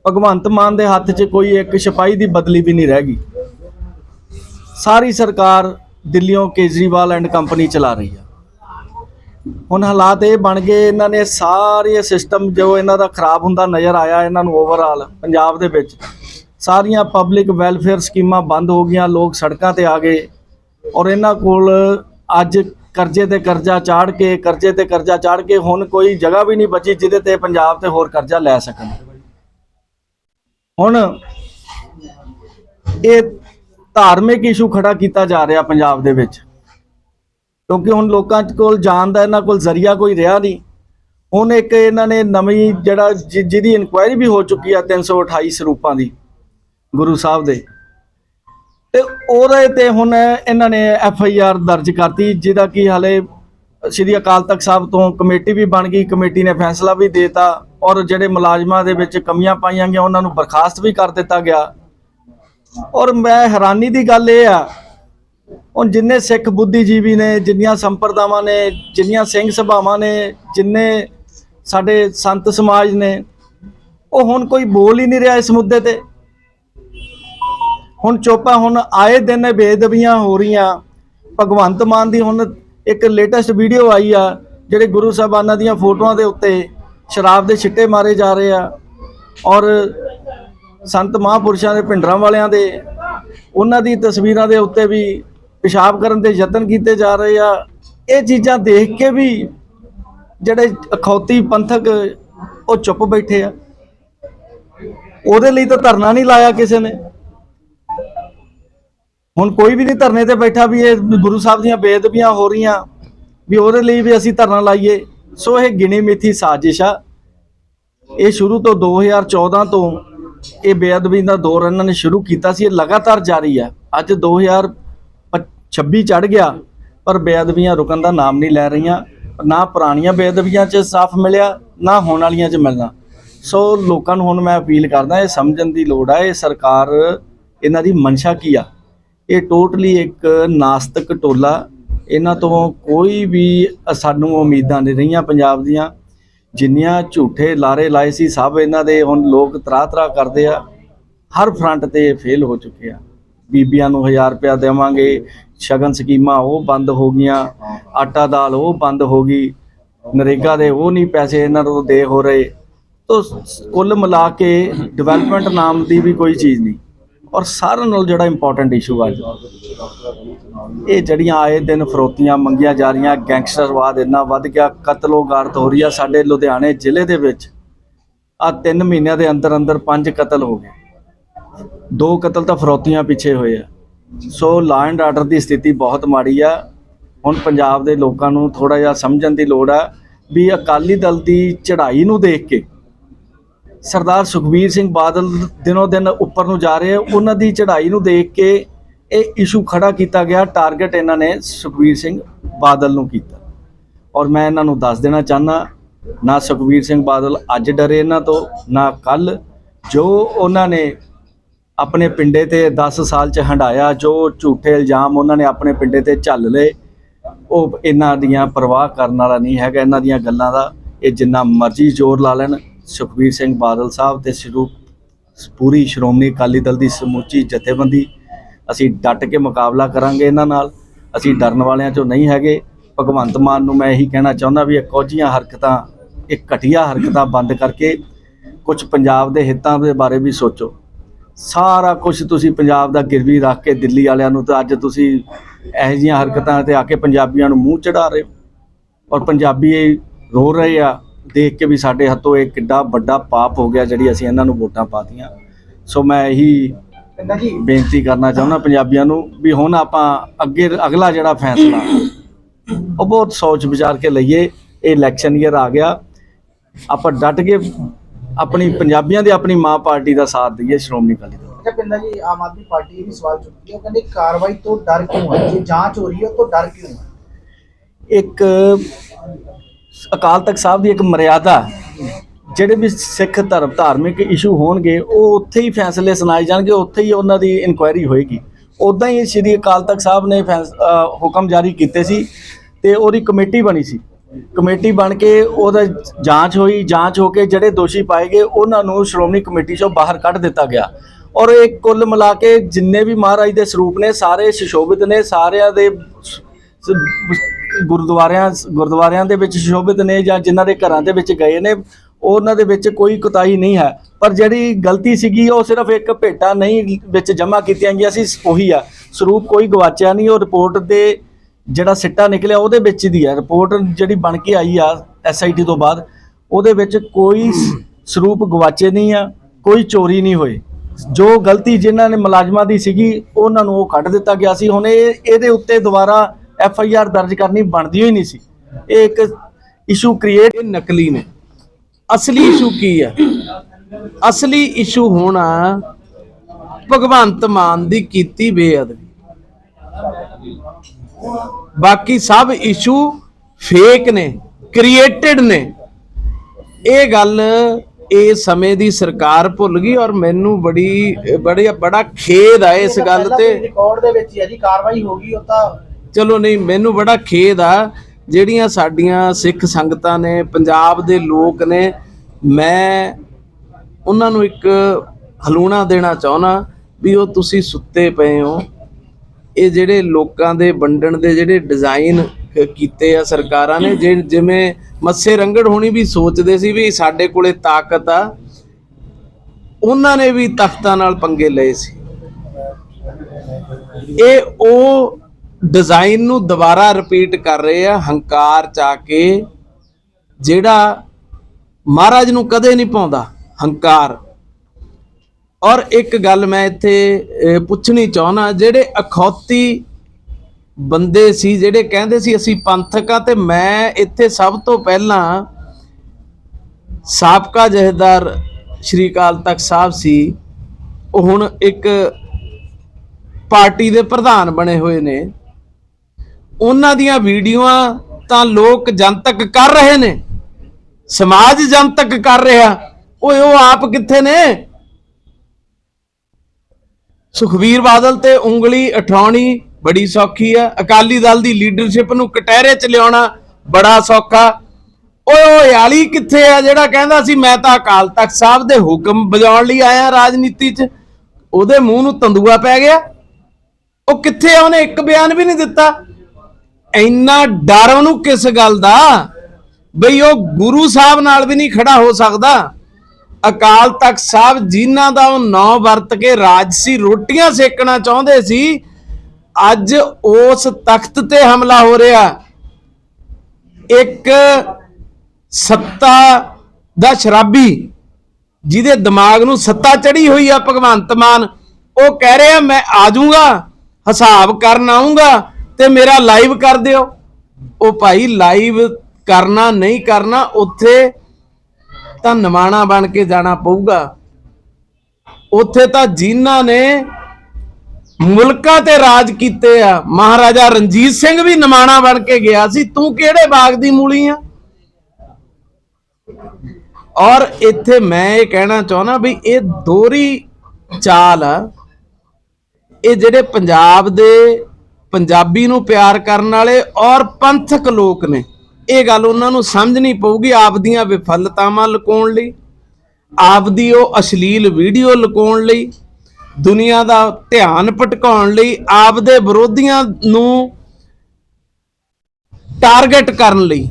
ਭਗਵੰਤ ਮਾਨ ਦੇ ਹੱਥ 'ਚ ਕੋਈ ਇੱਕ ਸਿਪਾਹੀ ਦੀ ਬਦਲੀ ਵੀ ਨਹੀਂ ਰਹਿ ਗਈ। ਸਾਰੀ ਸਰਕਾਰ ਦਿੱਲੀੋਂ ਕੇਜਰੀਵਾਲ ਐਂਡ ਕੰਪਨੀ ਚਲਾ ਰਹੀ ਆ। ਹੁਣ ਹਾਲਾਤ ਇਹ ਬਣ ਗਏ, ਇਹਨਾਂ ਨੇ ਸਾਰੇ ਸਿਸਟਮ ਜੋ ਇਹਨਾਂ ਦਾ ਖਰਾਬ ਹੁੰਦਾ ਨਜ਼ਰ ਆਇਆ, ਇਹਨਾਂ ਨੂੰ ਓਵਰਆਲ ਪੰਜਾਬ ਦੇ ਵਿੱਚ। ਸਾਰੀਆਂ ਪਬਲਿਕ ਵੈਲਫੇਅਰ ਸਕੀਮਾਂ ਬੰਦ ਹੋ ਗਈਆਂ, ਲੋਕ ਸੜਕਾਂ ਤੇ ਆ ਗਏ ਔਰ ਇਹਨਾਂ ਕੋਲ ਅੱਜ ਕਰਜ਼ੇ ਤੇ ਕਰਜ਼ਾ ਚਾੜ ਕੇ, ਕਰਜ਼ੇ ਤੇ ਕਰਜ਼ਾ ਚਾੜ ਕੇ ਹੁਣ ਕੋਈ ਜਗ੍ਹਾ ਵੀ ਨਹੀਂ ਬਚੀ ਜਿਹਦੇ ਤੇ ਪੰਜਾਬ ਤੇ ਹੋਰ ਕਰਜ਼ਾ ਲੈ ਸਕਣ। ਹੁਣ ਇਹ ਧਾਰਮਿਕ ਇਸ਼ੂ ਖੜਾ ਕੀਤਾ ਜਾ ਰਿਹਾ ਪੰਜਾਬ ਦੇ ਵਿੱਚ। ਕਿਉਂਕਿ ਹੁਣ ਲੋਕਾਂ ਕੋਲ ਜਾਣ ਦਾ, ਇਹਨਾਂ ਕੋਲ ਜ਼ਰੀਆ ਕੋਈ ਰਿਹਾ ਨਹੀਂ। ਹੁਣ ਇੱਕ ਇਹਨਾਂ ਨੇ ਨਵੀਂ ਜਿਹੜਾ ਜਿਹਦੀ ਇਨਕੁਆਇਰੀ ਵੀ ਹੋ ਚੁੱਕੀ ਆ 328 ਸਰੂਪਾਂ ਦੀ ਗੁਰੂ ਸਾਹਿਬ ਦੇ। ਤੇ ਉਹਦੇ ਤੇ ਹੁਣ ਇਹਨਾਂ ਨੇ ਐਫ ਆਈ ਆਰ ਦਰਜ ਕਰਤੀ, ਜਿਹਦਾ ਕਿ ਹਾਲੇ ਸ਼੍ਰੀ ਅਕਾਲ ਤਖਤ ਸਾਹਿਬ ਤੋਂ ਕਮੇਟੀ ਵੀ ਬਣ ਗਈ, ਕਮੇਟੀ ਨੇ ਫੈਸਲਾ ਵੀ ਦੇਤਾ ਔਰ ਜਿਹੜੇ ਮੁਲਾਜ਼ਮਾਂ ਦੇ ਵਿੱਚ ਕਮੀਆਂ ਪਾਈਆਂ ਗਈਆਂ, ਉਹਨਾਂ ਨੂੰ ਬਰਖਾਸਤ ਵੀ ਕਰ ਦਿੱਤਾ ਗਿਆ। ਔਰ ਮੈਂ ਹੈਰਾਨੀ ਦੀ ਗੱਲ ਇਹ ਆ, ਹੁਣ ਜਿੰਨੇ ਸਿੱਖ ਬੁੱਧੀਜੀਵੀ ਨੇ, ਜਿੰਨੀਆਂ ਸੰਪਰਦਾਵਾਂ ਨੇ, ਜਿੰਨੀਆਂ ਸਿੰਘ ਸਭਾਵਾਂ ਨੇ, ਜਿੰਨੇ ਸਾਡੇ ਸੰਤ ਸਮਾਜ ਨੇ, ਉਹ ਹੁਣ ਕੋਈ ਬੋਲ ਹੀ ਨਹੀਂ ਰਿਹਾ ਇਸ ਮੁੱਦੇ ਤੇ। ਹੁਣ ਚੋਪਾ, ਹੁਣ ਆਏ ਦਿਨ ਬੇਦਬੀਆਂ ਹੋ ਰਹੀਆਂ। ਭਗਵੰਤ ਮਾਨ ਦੀ ਹੁਣ ਇੱਕ ਲੇਟੈਸਟ ਵੀਡੀਓ ਆਈ ਆ, ਜਿਹੜੇ ਗੁਰੂ ਸਾਹਿਬਾਨਾਂ ਦੀਆਂ ਫੋਟੋਆਂ ਦੇ ਉੱਤੇ ਸ਼ਰਾਬ ਦੇ ਛਿੱਟੇ ਮਾਰੇ ਜਾ ਰਹੇ ਆ। ਔਰ ਸੰਤ ਮਹਾਂਪੁਰਸ਼ਾਂ ਦੇ ਭਿੰਡਰਾਂ ਵਾਲਿਆਂ ਦੇ, ਉਹਨਾਂ ਦੀ ਤਸਵੀਰਾਂ ਦੇ ਉੱਤੇ ਵੀ ਪਿਸ਼ਾਬ ਕਰਨ ਦੇ ਯਤਨ ਕੀਤੇ ਜਾ ਰਹੇ ਆ। ਇਹ ਚੀਜ਼ਾਂ ਦੇਖ ਕੇ ਵੀ ਜਿਹੜੇ ਅਖੌਤੀ ਪੰਥਕ, ਉਹ ਚੁੱਪ ਬੈਠੇ ਆ। ਉਹਦੇ ਲਈ ਤਾਂ ਧਰਨਾ ਨਹੀਂ ਲਾਇਆ ਕਿਸੇ ਨੇ। ਹੁਣ ਕੋਈ ਵੀ ਨਹੀਂ ਧਰਨੇ ਤੇ ਬੈਠਾ ਵੀ ਇਹ ਗੁਰੂ ਸਾਹਿਬ ਦੀਆਂ ਬੇਅਦਬੀਆਂ ਹੋ ਰਹੀਆਂ, ਵੀ ਉਹਦੇ ਲਈ ਵੀ ਅਸੀਂ ਧਰਨਾ ਲਾਈਏ। ਸੋ ਇਹ ਗਿਣੀ ਮਿੱਥੀ ਸਾਜ਼ਿਸ਼ ਆ। ਇਹ ਸ਼ੁਰੂ ਤੋਂ 2014 ਤੋਂ ਇਹ ਬੇਅਦਬੀ ਦਾ ਦੌਰ ਇਹਨਾਂ ਨੇ ਸ਼ੁਰੂ ਕੀਤਾ ਸੀ। ਇਹ ਲਗਾਤਾਰ ਜਾਰੀ ਆ। ਅੱਜ 2026 ਚੜ ਗਿਆ, ਪਰ ਬੇਅਦਬੀਆਂ ਰੁਕਣ ਦਾ ਨਾਮ ਨਹੀਂ ਲੈ ਰਹੀਆਂ। ਨਾ ਪੁਰਾਣੀਆਂ ਬੇਅਦਬੀਆਂ 'ਚ ਸਾਫ਼ ਮਿਲਿਆ, ਨਾ ਹੋਣ ਵਾਲੀਆਂ 'ਚ ਮਿਲਣਾ। ਸੋ ਲੋਕਾਂ ਨੂੰ ਹੁਣ ਮੈਂ ਅਪੀਲ ਕਰਦਾ, ਇਹ ਸਮਝਣ ਦੀ ਲੋੜ ਆ, ਇਹ ਸਰਕਾਰ ਇਹਨਾਂ ਦੀ ਮਨਸ਼ਾ ਕੀ ਆ? ਇਹ ਟੋਟਲੀ ਇੱਕ ਨਾਸਤਕ ਟੋਲਾ। ਇਹਨਾਂ ਤੋਂ ਕੋਈ ਵੀ ਸਾਨੂੰ ਉਮੀਦਾਂ ਨਹੀਂ ਰਹੀਆਂ ਪੰਜਾਬ ਦੀਆਂ। ਜਿੰਨੀਆਂ ਝੂਠੇ ਲਾਰੇ ਲਾਏ ਸੀ, ਸਭ ਇਹਨਾਂ ਦੇ ਹੁਣ ਲੋਕ ਤਰਾ ਤਰਾ ਕਰਦੇ ਆ। ਹਰ ਫਰੰਟ ਤੇ ਫੇਲ ਹੋ ਚੁੱਕੇ ਆ। ਬੀਬੀਆਂ ਨੂੰ 1000 ਰੁਪਇਆ ਦੇਵਾਂਗੇ, ਸ਼ਗਨ ਸਕੀਮਾਂ ਉਹ ਬੰਦ ਹੋ ਗਈਆਂ, ਆਟਾ ਦਾਲ ਉਹ ਬੰਦ ਹੋ ਗਈ। ਨਰੇਗਾ ਦੇ ਉਹ ਨਹੀਂ ਪੈਸੇ ਇਹਨਾਂ ਤੋਂ ਦੇ ਹੋ ਰਹੇ। ਤੋ ਕੁੱਲ ਮਿਲਾ ਕੇ ਡਿਵੈਲਪਮੈਂਟ ਨਾਮ ਦੀ ਵੀ ਕੋਈ ਚੀਜ਼ ਨਹੀਂ। ਔਰ ਸਾਰਿਆਂ ਨਾਲ ਜਿਹੜਾ ਇੰਪੋਰਟੈਂਟ ਇਸ਼ੂ ਆ ਇਹ ਜਿਹੜੀਆਂ ਆਏ ਦਿਨ ਫਰੋਤੀਆਂ ਮੰਗੀਆਂ ਜਾ ਰਹੀਆਂ, ਗੈਂਗਸਟਰਵਾਦ ਇੰਨਾ ਵੱਧ ਗਿਆ ਕਤਲੋਗਾਰਤ ਹੋ ਰਹੀ ਆ ਸਾਡੇ ਲੁਧਿਆਣੇ ਜ਼ਿਲ੍ਹੇ ਦੇ ਵਿੱਚ। ਆ 3 ਮਹੀਨਿਆਂ ਦੇ ਅੰਦਰ ਅੰਦਰ ਪੰਜ ਕਤਲ ਹੋ ਗਏ। ਦੋ ਕਤਲ ਤਾਂ ਫਰੋਤੀਆਂ ਪਿੱਛੇ ਹੋਏ ਆ। ਸੋ ਲਾ ਐਂਡ ਆਰਡਰ ਦੀ ਸਥਿਤੀ ਬਹੁਤ ਮਾੜੀ ਆ। ਹੁਣ ਪੰਜਾਬ ਦੇ ਲੋਕਾਂ ਨੂੰ ਥੋੜਾ ਜਿਹਾ ਸਮਝਣ ਦੀ ਲੋੜ ਆ ਵੀ ਅਕਾਲੀ ਦਲ ਦੀ ਚੜ੍ਹਾਈ ਨੂੰ ਦੇਖ ਕੇ ਸਰਦਾਰ ਸੁਖਬੀਰ ਸਿੰਘ ਬਾਦਲ ਦਿਨੋ ਦਿਨ ਉੱਪਰ ਨੂੰ ਜਾ ਰਹੇ ਉਹਨਾਂ ਦੀ ਚੜ੍ਹਾਈ ਨੂੰ ਦੇਖ ਕੇ ਇਹ ਇਸ਼ੂ ਖੜਾ ਕੀਤਾ ਗਿਆ। ਟਾਰਗੇਟ ਇਹਨਾਂ ਨੇ ਸੁਖਬੀਰ ਸਿੰਘ ਬਾਦਲ ਨੂੰ ਕੀਤਾ। ਔਰ ਮੈਂ ਇਹਨਾਂ ਨੂੰ ਦੱਸ ਦੇਣਾ ਚਾਹਨਾ ਨਾ ਸੁਖਬੀਰ ਸਿੰਘ ਬਾਦਲ ਅੱਜ ਡਰੇ ਇਹਨਾਂ ਤੋਂ, ਨਾ ਕੱਲ ਜੋ ਉਹਨਾਂ ਨੇ ਆਪਣੇ ਪਿੰਡੇ ਤੇ 10 ਸਾਲ ਚ ਹੰਡਾਇਆ ਜੋ ਝੂਠੇ ਇਲਜ਼ਾਮ ਉਹਨਾਂ ਨੇ ਆਪਣੇ ਪਿੰਡੇ ਤੇ ਝੱਲ ਲਏ, ਉਹ ਇਹਨਾਂ ਦੀਆਂ ਪਰਵਾਹ ਕਰਨ ਵਾਲਾ ਨਹੀਂ ਹੈਗਾ। ਇਹਨਾਂ ਦੀਆਂ ਗੱਲਾਂ ਦਾ ਇਹ ਜਿੰਨਾ ਮਰਜ਼ੀ ਜ਼ੋਰ ਲਾ ਲੈਣ। ਸੁਖਬੀਰ ਸਿੰਘ ਬਾਦਲ ਸਾਹਿਬ ਤੇ ਸਰੂਪ ਪੂਰੀ ਸ਼੍ਰੋਮਣੀ ਅਕਾਲੀ ਦਲ ਦੀ ਸਮੁੱਚੀ ਜਥੇਬੰਦੀ। ਅਸੀਂ ਡਟ ਕੇ ਮੁਕਾਬਲਾ ਕਰਾਂਗੇ ਇਹਨਾਂ ਨਾਲ। ਅਸੀਂ ਡਰਨ ਵਾਲਿਆਂ ਚੋਂ ਨਹੀਂ ਹੈਗੇ। ਭਗਵੰਤ ਮਾਨ ਨੂੰ ਮੈਂ ਇਹੀ ਕਹਿਣਾ ਚਾਹੁੰਦਾ ਵੀ ਇਹ ਕੋਝੀਆਂ ਹਰਕਤਾਂ, ਇਹ ਘਟੀਆ ਹਰਕਤਾਂ ਬੰਦ ਕਰਕੇ ਕੁਝ ਪੰਜਾਬ ਦੇ ਹਿੱਤਾਂ ਦੇ ਬਾਰੇ ਵੀ ਸੋਚੋ। ਸਾਰਾ ਕੁਝ ਤੁਸੀਂ ਪੰਜਾਬ ਦਾ ਗਿਰਵੀ ਰੱਖ ਕੇ ਦਿੱਲੀ ਵਾਲਿਆਂ ਨੂੰ ਤਾਂ ਅੱਜ ਤੁਸੀਂ ਇਹੋ ਜਿਹੀਆਂ ਹਰਕਤਾਂ ਤੇ ਆ ਕੇ ਪੰਜਾਬੀਆਂ ਨੂੰ ਮੂੰਹ ਚੜਾ ਰਹੇ ਹੋ। ਔਰ ਪੰਜਾਬੀ ਰੋ ਰਹੇ ਆ। ਦੇਖ ਕੇ ਵੀ ਸਾਡੇ ਹੱਥੋਂ ਇਹ ਕਿੱਡਾ ਵੱਡਾ ਪਾਪ ਹੋ ਗਿਆ ਜਿਹੜੀ ਅਸੀਂ ਇਹਨਾਂ ਨੂੰ ਵੋਟਾਂ ਪਾਤੀਆਂ। ਸੋ ਮੈਂ ਇਹੀ ਬੇਨਤੀ ਕਰਨਾ ਚਾਹੁੰਦਾ ਪੰਜਾਬੀਆਂ ਨੂੰ ਵੀ ਹੁਣ ਆਪਾਂ ਅੱਗੇ ਅਗਲਾ ਜਿਹੜਾ ਫੈਸਲਾ ਉਹ ਬਹੁਤ ਸੋਚ ਵਿਚਾਰ ਕੇ ਲਈਏ ਇਹ ਇਲੈਕਸ਼ਨ ਈਅਰ ਆ ਗਿਆ। ਆਪਾਂ ਡਟ ਕੇ ਆਪਣੀ ਪੰਜਾਬੀਆਂ ਦੇ ਆਪਣੀ ਮਾਂ ਪਾਰਟੀ ਦਾ ਸਾਥ ਦਈਏ ਸ਼੍ਰੋਮਣੀ ਅਕਾਲੀ ਦਲ ਅੱਛਾ ਪਿੰਦਾ ਜੀ ਆਮ ਆਦਮੀ ਪਾਰਟੀ ਇਹ ਵੀ ਸਵਾਲ ਚੁੱਕੀ ਹੈ ਕਹਿੰਦੇ ਕਾਰਵਾਈ ਤੋਂ ਡਰ ਕਿਉਂ ਹੈ? ਜੇ ਜਾਂਚ ਹੋ ਰਹੀ ਹੈ ਤਾਂ ਡਰ ਕਿਉਂ ਹੈ? ਇੱਕ ਅਕਾਲ ਤਖਤ ਸਾਹਿਬ ਦੀ ਇੱਕ ਮਰਿਆਦਾ ਜਿਹੜੇ ਵੀ ਸਿੱਖ ਧਰਮ ਧਾਰਮਿਕ ਇਸ਼ੂ ਹੋਣਗੇ, ਉਹ ਉੱਥੇ ਹੀ ਫੈਸਲੇ ਸੁਣਾਏ ਜਾਣਗੇ, ਉੱਥੇ ਹੀ ਉਹਨਾਂ ਦੀ ਇਨਕੁਆਇਰੀ ਹੋਏਗੀ। ਉਦਾਂ ਹੀ ਸ੍ਰੀ ਅਕਾਲ ਤਖਤ ਸਾਹਿਬ ਨੇ ਫੈਸ- ਹੁਕਮ ਜਾਰੀ ਕੀਤੇ ਸੀ ਤੇ ਉਹਦੀ ਕਮੇਟੀ ਬਣੀ ਸੀ। ਕਮੇਟੀ ਬਣ ਕੇ ਉਹਦਾ ਜਾਂਚ ਹੋਈ, ਜਾਂਚ ਹੋ ਕੇ ਜਿਹੜੇ ਦੋਸ਼ੀ ਪਾਏ ਗਏ, ਉਹਨਾਂ ਨੂੰ ਸ਼੍ਰੋਮਣੀ ਕਮੇਟੀ ਚੋਂ ਬਾਹਰ ਕੱਢ ਦਿੱਤਾ ਗਿਆ। ਔਰ ਇਹ ਕੁੱਲ ਮਿਲਾ ਕੇ ਜਿੰਨੇ ਵੀ ਮਹਾਰਾਜ ਦੇ ਸਰੂਪ ਨੇ, ਸਾਰੇ ਸੁਸ਼ੋਭਿਤ ਨੇ, ਸਾਰਿਆਂ ਦੇ ਗੁਰਦੁਆਰਿਆਂ ਗੁਰਦੁਆਰਿਆਂ ਦੇ ਵਿੱਚ ਸੁਸ਼ੋਭਿਤ ਨੇ ਜਾਂ ਜਿਨ੍ਹਾਂ ਦੇ ਘਰਾਂ ਦੇ ਵਿੱਚ ਗਏ ਨੇ, ਉਹਨਾਂ ਦੇ ਵਿੱਚ ਕੋਈ ਕੁਤਾਹੀ ਨਹੀਂ ਹੈ। ਪਰ ਜਿਹੜੀ ਗਲਤੀ ਸੀਗੀ, ਉਹ ਸਿਰਫ ਇੱਕ ਭੇਟਾ ਨਹੀਂ ਵਿੱਚ ਜਮ੍ਹਾਂ ਕੀਤੀਆਂ ਗਈਆਂ ਸੀ ਉਹੀ ਆ। ਸਰੂਪ ਕੋਈ ਗਵਾਚਿਆ ਨਹੀਂ, ਉਹ ਰਿਪੋਰਟ ਦੇ ਜਿਹੜਾ ਸਿੱਟਾ ਨਿਕਲਿਆ, ਉਹਦੇ ਵਿੱਚ ਦੀ ਆ। ਰਿਪੋਰਟ ਜਿਹੜੀ ਬਣ ਕੇ ਆਈ ਆ ਐਸਆਈਟੀ ਤੋਂ ਬਾਅਦ, ਉਹਦੇ ਵਿੱਚ ਕੋਈ ਸਰੂਪ ਗਵਾਚੇ ਨਹੀਂ ਆ, ਕੋਈ ਚੋਰੀ ਨਹੀਂ ਹੋਈ। ਜੋ ਗਲਤੀ ਜਿਨ੍ਹਾਂ ਨੇ ਮੁਲਾਜ਼ਮਾਂ ਦੀ ਸੀਗੀ, ਉਹਨਾਂ ਨੂੰ ਉਹ ਕੱਢ ਦਿੱਤਾ ਗਿਆ ਸੀ। ਹੁਣ ਇਹ, ਇਹਦੇ ਉੱਤੇ ਦੁਬਾਰਾ ਐਫ ਆਈ ਆਰ ਦਰਜ ਕਰਨੀ ਬਣਦੀ ਹੋਈ ਨਹੀਂ ਸੀ। ਇਹ ਇੱਕ ਇਸ਼ੂ ਕ੍ਰੀਏਟ ਇਹ ਨਕਲੀ ਨੇ। ਅਸਲੀ ਇਸ਼ੂ ਕੀ ਹੈ ਅਸਲੀ ਇਸ਼ੂ ਹੋਣਾ ਭਗਵੰਤ ਮਾਨ ਦੀ ਕੀਤੀ ਬੇਅਦਬੀ। ਬਾਕੀ ਸਭ ਇਸ਼ੂ ਫੇਕ ਨੇ ਕ੍ਰੀਏਟਡ ਨੇ। ਇਹ ਗੱਲ ਇਹ ਸਮੇਂ ਦੀ ਸਰਕਾਰ ਭੁੱਲ ਗਈ ਔਰ ਮੈਨੂੰ ਬੜੀ ਬੜੀ ਬੜਾ ਖੇਦ ਆ ਇਸ ਗੱਲ ਤੇ। ਰਿਕਾਰਡ ਦੇ ਵਿੱਚ ਹੀ ਹੈ ਜੀ ਕਾਰਵਾਈ ਹੋ ਗਈ ਉਹ ਤਾਂ ਚਲੋ ਨਹੀਂ, ਮੈਨੂੰ ਬੜਾ ਖੇਦ ਆ, ਜਿਹੜੀਆਂ ਸਾਡੀਆਂ ਸਿੱਖ ਸੰਗਤਾਂ ਨੇ, ਪੰਜਾਬ ਦੇ ਲੋਕ ਨੇ, ਮੈਂ ਉਹਨਾਂ ਨੂੰ ਇੱਕ ਹਲੂਣਾ ਦੇਣਾ ਚਾਹੁੰਦਾ ਵੀ ਉਹ ਤੁਸੀਂ ਸੁੱਤੇ ਪਏ ਹੋ। ਇਹ ਜਿਹੜੇ ਲੋਕਾਂ ਦੇ ਵੰਡਣ ਦੇ ਜਿਹੜੇ ਡਿਜ਼ਾਈਨ ਕੀਤੇ ਆ ਸਰਕਾਰਾਂ ਨੇ, ਜੇ ਜਿਵੇਂ ਮੱਸੇ ਰੰਗੜ ਹੋਣੀ ਵੀ ਸੋਚਦੇ ਸੀ ਵੀ ਸਾਡੇ ਕੋਲੇ ਤਾਕਤ ਆ, ਉਹਨਾਂ ਨੇ ਵੀ ਤਖਤਾਂ ਨਾਲ ਪੰਗੇ ਲਏ ਸੀ। ਇਹ ਉਹ ਡਿਜ਼ਾਈਨ ਨੂੰ ਦੁਬਾਰਾ ਰਿਪੀਟ ਕਰ ਰਹੇ ਆ, ਹੰਕਾਰ ਚ ਆ ਕੇ, ਜਿਹੜਾ ਮਹਾਰਾਜ ਨੂੰ ਕਦੇ ਨਹੀਂ ਪਾਉਂਦਾ, ਹੰਕਾਰ। ਔਰ ਇੱਕ ਗੱਲ ਮੈਂ ਇੱਥੇ ਪੁੱਛਣੀ ਚਾਹਣਾ ਜਿਹੜੇ ਅਖੌਤੀ ਬੰਦੇ ਸੀ, ਜਿਹੜੇ ਕਹਿੰਦੇ ਸੀ, ਅਸੀਂ ਪੰਥਕ ਆ, ਤੇ ਮੈਂ ਇੱਥੇ ਸਭ ਤੋਂ ਪਹਿਲਾਂ ਸਾਬਕਾ ਜਹੇਦਾਰ ਸ਼੍ਰੀ ਅਕਾਲ ਤਖਤ ਸਾਹਿਬ ਸੀ, ਉਹ ਹੁਣ ਇੱਕ ਪਾਰਟੀ ਦੇ ਪ੍ਰਧਾਨ ਬਣੇ ਹੋਏ ਨੇ। ਉਹਨਾਂ ਦੀਆਂ ਵੀਡੀਓਆਂ ਤਾਂ ਲੋਕ ਜਨਤਕ ਕਰ ਰਹੇ ਨੇ। ਸਮਾਜ ਜਨਤਕ ਕਰ ਰਿਹਾ। ਓਏ, ਉਹ ਆਪ ਕਿੱਥੇ ਨੇ? ਸੁਖਵੀਰ ਬਾਦਲ ਤੇ ਉਂਗਲੀ ਉਠਾਉਣੀ ਬੜੀ ਸੌਖੀ ਆ। ਅਕਾਲੀ ਦਲ ਦੀ ਲੀਡਰਸ਼ਿਪ ਨੂੰ ਕਟਹਿਰੇ ਚ ਲਿਆਉਣਾ ਬੜਾ ਸੌਖਾ। ਓਏ ਓਏ ਆਲੀ ਕਿੱਥੇ ਆ ਜਿਹੜਾ ਕਹਿੰਦਾ ਸੀ, ਮੈਂ ਤਾਂ ਅਕਾਲ ਤਖਤ ਸਾਹਿਬ ਦੇ ਹੁਕਮ ਬਜਾਉਣ ਲਈ ਆਇਆ ਰਾਜਨੀਤੀ 'ਚ। ਉਹਦੇ ਮੂੰਹ ਨੂੰ ਤੰਦੂਆ ਪੈ ਗਿਆ। ਉਹ ਕਿੱਥੇ ਆ? ਉਹਨੇ ਇੱਕ ਬਿਆਨ ਵੀ ਨਹੀਂ ਦਿੱਤਾ। ਇੰਨਾ ਡਰ ਉਹਨੂੰ ਕਿਸ ਗੱਲ ਦਾ? ਬਈ ਉਹ ਗੁਰੂ ਸਾਹਿਬ ਨਾਲ ਵੀ ਨਹੀਂ ਖੜਾ ਹੋ ਸਕਦਾ। ਅਕਾਲ ਤਖਤ ਸਾਹਿਬ ਜਿਨ੍ਹਾਂ ਦਾ ਉਹ ਨਾਂ ਵਰਤ ਕੇ ਰਾਜਸੀ ਰੋਟੀਆਂ ਸੇਕਣਾ ਚਾਹੁੰਦੇ ਸੀ, ਅੱਜ ਉਸ ਤਖਤ ਤੇ ਹਮਲਾ ਹੋ ਰਿਹਾ। ਇੱਕ ਸੱਤਾ ਦਾ ਸ਼ਰਾਬੀ, ਜਿਹਦੇ ਦਿਮਾਗ ਨੂੰ ਸੱਤਾ ਚੜੀ ਹੋਈ ਆ ਭਗਵੰਤ ਮਾਨ, ਉਹ ਕਹਿ ਰਿਹਾ, ਮੈਂ ਆ ਜਾਊਂਗਾ, ਹਿਸਾਬ ਕਰਨ ਆਉਂਗਾ ਤੇ ਮੇਰਾ ਲਾਈਵ ਕਰ ਦਿਓ। ਉਹ ਭਾਈ ਲਾਈਵ ਕਰਨਾ, ਨਹੀਂ ਕਰਨਾ, ਉੱਥੇ ਤਾਂ ਨਿਮਾਣਾ ਬਣ ਕੇ ਜਾਣਾ ਪਊਗਾ। ਉੱਥੇ ਤਾਂ ਜਿਨ੍ਹਾਂ ਨੇ ਮੁਲਕਾਂ ਤੇ ਰਾਜ ਕੀਤੇ ਆ, ਮਹਾਰਾਜਾ ਰਣਜੀਤ ਸਿੰਘ ਵੀ ਨਿਮਾਣਾ ਬਣ ਕੇ ਗਿਆ ਸੀ। ਤੂੰ ਕਿਹੜੇ ਬਾਗ ਦੀ ਮੂਲੀ ਆ? ਔਰ ਇੱਥੇ ਮੈਂ ਇਹ ਕਹਿਣਾ ਚਾਹੁੰਦਾ ਵੀ ਇਹ ਦੋਹਰੀ ਚਾਲ ਆ। ਇਹ ਜਿਹੜੇ ਪੰਜਾਬ ਦੇ ਪੰਜਾਬੀ ਨੂੰ ਪਿਆਰ ਕਰਨ ਵਾਲੇ ਔਰ ਪੰਥਕ ਲੋਕ ਨੇ। ਇਹ ਗੱਲ ਉਹਨਾਂ ਨੂੰ ਸਮਝਣੀ ਪਊਗੀ ਆਪਦੀਆਂ ਵਿਫਲਤਾਵਾਂ ਲੁਕਾਉਣ ਲਈ, ਆਪਦੀ ਉਹ ਅਸ਼ਲੀਲ ਵੀਡੀਓ ਲੁਕਾਉਣ ਲਈ, ਦੁਨੀਆ ਦਾ ਧਿਆਨ ਭਟਕਾਉਣ ਲਈ, ਆਪਦੇ ਵਿਰੋਧੀਆਂ ਨੂੰ ਟਾਰਗੇਟ ਕਰਨ ਲਈ।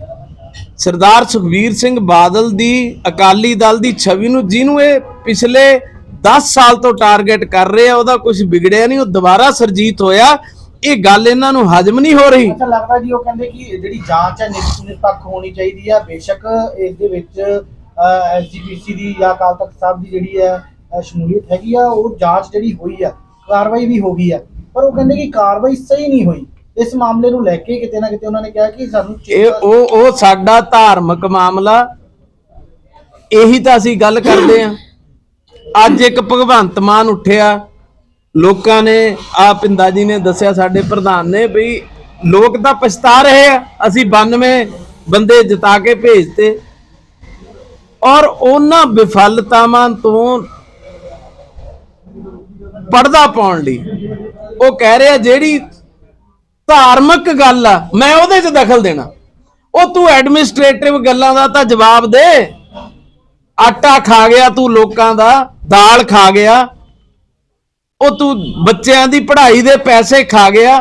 ਸਰਦਾਰ ਸੁਖਵੀਰ ਸਿੰਘ ਬਾਦਲ ਦੀ ਅਕਾਲੀ ਦਲ ਦੀ ਛਵੀ ਨੂੰ ਜਿਹਨੂੰ ਇਹ ਪਿਛਲੇ 10 ਸਾਲ ਤੋਂ ਟਾਰਗੇਟ ਕਰ ਰਹੇ ਆ, ਉਹਦਾ ਕੁਝ ਵਿਗੜਿਆ ਨਹੀਂ, ਉਹ ਦੁਬਾਰਾ ਸਰਜੀਤ ਹੋਇਆ। ਇਹ ਗੱਲ ਇਹਨਾਂ ਨੂੰ ਹਜਮ ਨਹੀਂ ਹੋ ਰਹੀ। ਅੱਛਾ ਲੱਗਦਾ ਜੀ ਉਹ ਕਹਿੰਦੇ ਕਿ ਜਿਹੜੀ ਜਾਂਚ ਹੈ ਨਿਰਪੱਖ ਹੋਣੀ ਚਾਹੀਦੀ ਹੈ। ਬੇਸ਼ੱਕ ਇਸ ਦੇ ਵਿੱਚ ਐਸਜੀਪੀਸੀ ਦੀ ਜਾਂ ਅਕਾਲ ਤਖਤ ਸਾਹਿਬ ਦੀ ਜਿਹੜੀ ਹੈ ਸ਼ਮੂਲੀਅਤ ਹੈਗੀ ਆ ਉਹ ਜਾਂਚ ਜਿਹੜੀ ਹੋਈ ਆ ਕਾਰਵਾਈ ਵੀ ਹੋ ਗਈ ਆ। ਪਰ ਉਹ ਕਹਿੰਦੇ ਕਿ ਕਾਰਵਾਈ ਸਹੀ ਨਹੀਂ ਹੋਈ। ਇਸ ਮਾਮਲੇ ਨੂੰ ਲੈ ਕੇ ਕਿਤੇ ਨਾ ਕਿਤੇ ਉਹਨਾਂ ਨੇ ਕਿਹਾ ਕਿ ਸਾਨੂੰ ਇਹ ਉਹ ਉਹ ਸਾਡਾ ਧਾਰਮਿਕ ਮਾਮਲਾ ਇਹੀ ਤਾਂ ਅਸੀਂ ਗੱਲ ਕਰਦੇ ਆਂ ਅੱਜ ਇੱਕ ਭਗਵੰਤ ਮਾਨ ਉੱਠਿਆ ਲੋਕਾਂ ਨੇ ਆ ਪਿੰਦਾ ਜੀ ਨੇ ਦੱਸਿਆ ਸਾਡੇ ਪ੍ਰਧਾਨ ਨੇ ਵੀ ਲੋਕ ਤਾਂ ਪਛਤਾ ਰਹੇ ਆ, ਅਸੀਂ 92 ਬੰਦੇ ਜਿਤਾ ਕੇ ਭੇਜਤੇ। ਔਰ ਉਹਨਾਂ ਵਿਫਲਤਾਵਾਂ ਤੋਂ ਪਰਦਾ ਪਾਉਣ ਲਈ ਉਹ ਕਹਿ ਰਿਹਾ, ਜਿਹੜੀ ਧਾਰਮਿਕ ਗੱਲ ਆ, ਮੈਂ ਉਹਦੇ 'ਚ ਦਖਲ ਦੇਣਾ। ਉਹ ਤੂੰ ਐਡਮਿਨਿਸਟ੍ਰੇਟਿਵ ਗੱਲਾਂ ਦਾ ਤਾਂ ਜਵਾਬ ਦੇ। ਆਟਾ ਖਾ ਗਿਆ ਤੂੰ ਲੋਕਾਂ ਦਾ, ਦਾਲ ਖਾ ਗਿਆ। ਉਹ ਤੂੰ ਬੱਚਿਆਂ ਦੀ ਪੜ੍ਹਾਈ ਦੇ ਪੈਸੇ ਖਾ ਗਿਆ।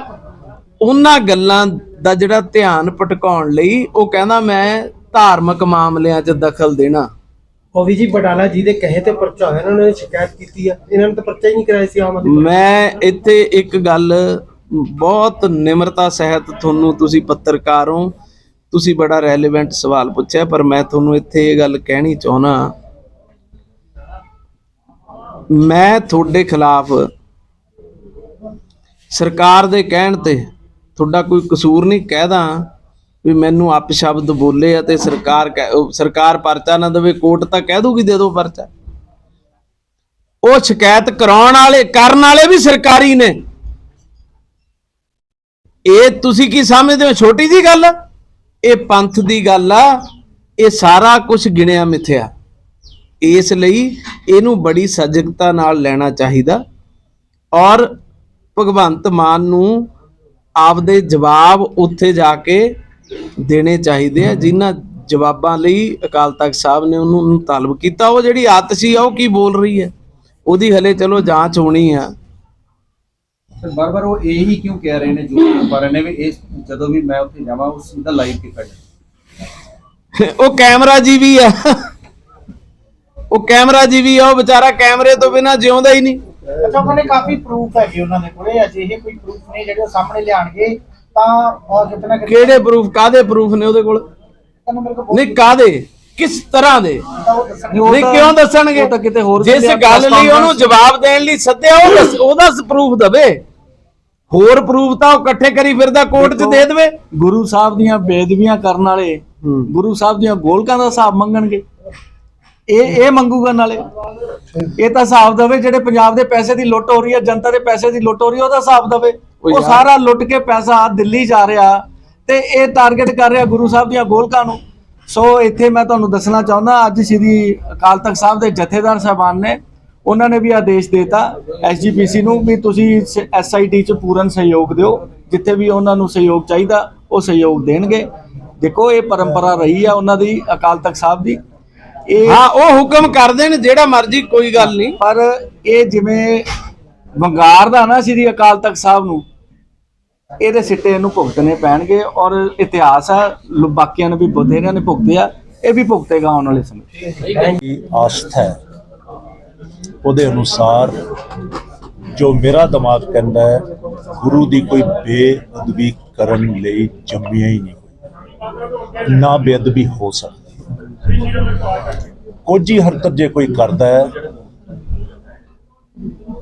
ਉਹਨਾਂ ਗੱਲਾਂ ਦਾ ਜਿਹੜਾ ਧਿਆਨ ਭਟਕਾਉਣ ਲਈ ਉਹ ਕਹਿੰਦਾ ਮੈਂ ਧਾਰਮਿਕ ਮਾਮਲਿਆਂ 'ਚ ਦਖਲ ਦੇਣਾ। ਕਵੀ ਜੀ ਬਟਾਲਾ ਜੀ ਦੇ ਕਹੇ ਤੇ ਪਰਚਾ ਹੋਇਆ ਇਹਨਾਂ ਨੇ ਸ਼ਿਕਾਇਤ ਕੀਤੀ ਆ। ਇਹਨਾਂ ਨੇ ਤਾਂ ਪਰਚਾ ਹੀ ਨਹੀਂ ਕਰਾਇਆ ਸੀ ਆਮ ਆਦਮੀ ਮੈਂ ਇੱਥੇ ਇੱਕ ਗੱਲ ਬਹੁਤ ਨਿਮਰਤਾ ਸਹਿਤ ਤੁਹਾਨੂੰ ਤੁਸੀਂ ਪੱਤਰਕਾਰ ਹੋ। ਤੁਸੀਂ ਬੜਾ ਰੈਲੇਵੈਂਟ ਸਵਾਲ ਪੁੱਛਿਆ ਪਰ ਮੈਂ ਤੁਹਾਨੂੰ ਇੱਥੇ ਇਹ ਗੱਲ ਕਹਿਣੀ ਚਾਹੁੰਦਾ ਮੈਂ ਤੁਹਾਡੇ ਖਿਲਾਫ ਸਰਕਾਰ ਦੇ ਕਹਿਣ ਤੇ ਤੁਹਾਡਾ ਕੋਈ ਕਸੂਰ ਨਹੀਂ ਕਹਿਦਾ ਵੀ ਮੈਨੂੰ ਅਪਸ਼ਬਦ ਬੋਲੇ ਆ ਤੇ ਸਰਕਾਰ ਕਹਿ- ਸਰਕਾਰ ਪਰਚਾ ਨਾ ਦੇਵੇ, ਕੋਰਟ ਤਾਂ ਕਹਿ ਦੂਗੀ ਦੇ ਦਿਓ ਪਰਚਾ। ਉਹ ਸ਼ਿਕਾਇਤ ਕਰਾਉਣ ਵਾਲੇ, ਕਰਨ ਵਾਲੇ ਵੀ ਸਰਕਾਰੀ ਨੇ। ਇਹ ਤੁਸੀਂ ਕੀ ਸਮਝਦੇ ਹੋ? ਛੋਟੀ ਜੀ ਗੱਲ? ਇਹ ਪੰਥ ਦੀ ਗੱਲ ਆ, ਇਹ ਸਾਰਾ ਕੁਝ ਗਿਣਿਆ ਮਿਥਿਆ। ਇਸ ਲਈ ਇਹਨੂੰ ਬੜੀ ਸਜਗਤਾ ਨਾਲ ਲੈਣਾ ਚਾਹੀਦਾ ਔਰ ਭਗਵੰਤ ਮਾਨ ਨੂੰ ਆਪਦੇ ਜਵਾਬ ਉੱਥੇ ਜਾ ਕੇ ਦੇਣੇ ਚਾਹੀਦੇ ਆ ਜਿਨ੍ਹਾਂ ਜਵਾਬਾਂ ਲਈ ਅਕਾਲ ਤਖਤ ਸਾਹਿਬ ਨੇ ਉਹਨੂੰ ਤਾਲਬ ਕੀਤਾ। ਉਹ ਜਿਹੜੀ ਆਤਸ਼ੀ ਆ ਉਹ ਕੀ ਬੋਲ ਰਹੀ ਹੈ? ਉਹਦੀ ਹਲੇ ਚਲੋ ਜਾਂਚ ਹੋਣੀ ਆ। ਸਰ ਬਾਰ-ਬਾਰ ਉਹ ਇਹ ਕਿਉਂ ਕਹਿ ਰਹੇ ਨੇ ਜੋ ਰਹੇ ਨੇ ਵੀ ਇਹ ਜਦੋਂ ਵੀ ਮੈਂ ਉੱਥੇ ਜਾਵਾਂ ਉਸ ਦਾ ਲਾਈਵ ਕੀਤਾ ਜਾਏ ਉਹ ਕੈਮਰਾ ਜੀ ਵੀ ਆ। ਉਹ ਕੈਮਰਾ ਜੀ ਵੀ ਆ ਉਹ ਵਿਚਾਰਾ ਕੈਮਰੇ ਤੋਂ ਬਿਨਾ ਜਿਉਂਦਾ ਹੀ ਨਹੀਂ। ਅੱਛਾ ਉਹਨਾਂ ਨੇ ਕਾਫੀ ਪ੍ਰੂਫ ਹੈਗੇ ਉਹਨਾਂ ਦੇ ਕੋਲੇ ਅਜਿਹੇ ਕੋਈ ਪ੍ਰੂਫ ਨੇ ਜਿਹੜੇ ਉਹ ਸਾਹਮਣੇ ਲਿਆਣਗੇ ਤਾਂ ਔਰ ਕਿਤਨਾ ਕਿਹੜੇ ਪ੍ਰੂਫ ਕਾਦੇ ਪ੍ਰੂਫ ਨੇ ਉਹਦੇ ਕੋਲ? ਤੁਹਾਨੂੰ ਮੇਰੇ ਕੋਲ ਨਹੀਂ ਕਾਦੇ ਕਿਸ ਤਰ੍ਹਾਂ ਦੇ? ਨਹੀਂ ਕਿਉਂ ਦੱਸਣਗੇ? ਉਹ ਤਾਂ ਕਿਤੇ ਹੋਰ ਜਿਸ ਗੱਲ ਲਈ ਉਹਨੂੰ। ਜਵਾਬ ਦੇਣ ਲਈ ਸੱਦਿਆ ਉਹ ਉਹਦਾ ਪ੍ਰੂਫ ਦਵੇ। ਹੋਰ ਪ੍ਰੂਫ ਤਾਂ ਉਹ ਇਕੱਠੇ ਕਰੀ ਫਿਰਦਾ ਕੋਰਟ 'ਚ ਦੇ ਦੇਵੇ। ਗੁਰੂ ਸਾਹਿਬ ਦੀਆਂ ਬੇਦਬੀਆਂ ਕਰਨ ਵਾਲੇ ਗੁਰੂ ਸਾਹਿਬ ਦੀਆਂ ਗੋਲਕਾਂ ਦਾ ਹਿਸਾਬ ਮੰਗਣਗੇ। ਇਹ ਇਹ ਮੰਗੂਗਾ ਨਾਲੇ। ਇਹ ਤਾਂ ਹਿਸਾਬ ਦਵੇ ਜਿਹੜੇ ਪੰਜਾਬ ਦੇ ਪੈਸੇ ਦੀ ਲੁੱਟ ਹੋ ਰਹੀ ਹੈ ਜਨਤਾ ਦੇ ਪੈਸੇ ਦੀ ਲੁੱਟ ਹੋ ਰਹੀ ਹੈ ਉਹਦਾ ਹਿਸਾਬ ਦਵੇ। ਉਹ ਸਾਰਾ ਲੁੱਟ ਕੇ ਪੈਸਾ ਦਿੱਲੀ ਜਾ ਰਿਹਾ ਤੇ ਇਹ ਟਾਰਗੇਟ ਕਰ ਰਿਹਾ ਗੁਰੂ ਸਾਹਿਬ ਦੀਆਂ ਗੋਲਕਾਂ ਨੂੰ। ਸੋ ਇੱਥੇ ਮੈਂ ਤੁਹਾਨੂੰ ਦੱਸਣਾ ਚਾਹੁੰਦਾ ਅੱਜ ਸ੍ਰੀ ਅਕਾਲ ਤਖਤ ਸਾਹਿਬ ਦੇ ਜਥੇਦਾਰ ਸਾਹਿਬਾਨ ਨੇ ਉਹਨਾਂ ਨੇ ਵੀ ਆਦੇਸ਼ ਦਿੱਤਾ ਐਸਜੀਪੀਸੀ ਨੂੰ ਵੀ ਤੁਸੀਂ ਐਸਆਈਟੀ ਚ ਪੂਰਨ ਸਹਿਯੋਗ ਦਿਓ ਜਿੱਥੇ ਵੀ ਉਹਨਾਂ ਨੂੰ ਸਹਿਯੋਗ ਚਾਹੀਦਾ ਉਹ ਸਹਿਯੋਗ ਦੇਣਗੇ। ਦੇਖੋ ਇਹ ਪਰੰਪਰਾ ਰਹੀ ਆ ਉਹਨਾਂ ਦੀ ਅਕਾਲ ਤਖਤ ਸਾਹਿਬ ਦੀ। ਇਹ ਹਾਂ ਉਹ ਹੁਕਮ ਕਰ ਦੇਣ ਜਿਹੜਾ ਮਰਜ਼ੀ ਕੋਈ ਗੱਲ ਨਹੀਂ। ਪਰ ਇਹ ਜਿਵੇਂ ਵੰਗਾਰ ਦਾ ਨਾ ਸ੍ਰੀ ਅਕਾਲ ਤਖਤ ਸਾਹਿਬ ਨੂੰ ਇਹਦੇ ਸਿੱਟੇ ਇਹਨੂੰ ਭੁਗਤਣੇ ਪੈਣਗੇ ਔਰ ਇਤਿਹਾਸ ਆ ਬਾਕੀਆਂ ਨੇ ਵੀ ਬਥੇਰਿਆਂ ਨੇ ਭੁਗਤੇ ਆ ਇਹ ਵੀ ਭੁਗਤੇਗਾ ਆਉਣ ਵਾਲੇ ਸਮੇਂ। ਦੀ ਆਸਥਾ ਹੈ? ਉਹਦੇ ਅਨੁਸਾਰ ਜੋ ਮੇਰਾ ਦਿਮਾਗ ਕਹਿੰਦਾ ਹੈ ਗੁਰੂ ਦੀ ਕੋਈ ਬੇਅਦਬੀ ਕਰਨ ਲਈ ਜੰਮਿਆ ਹੀ ਨਹੀਂ ਨਾ ਬੇਅਦਬੀ ਹੋ ਸਕਦੀ। ਕੁਝ ਹੀ ਹਰਕਤ ਜੇ ਕੋਈ ਕਰਦਾ ਹੈ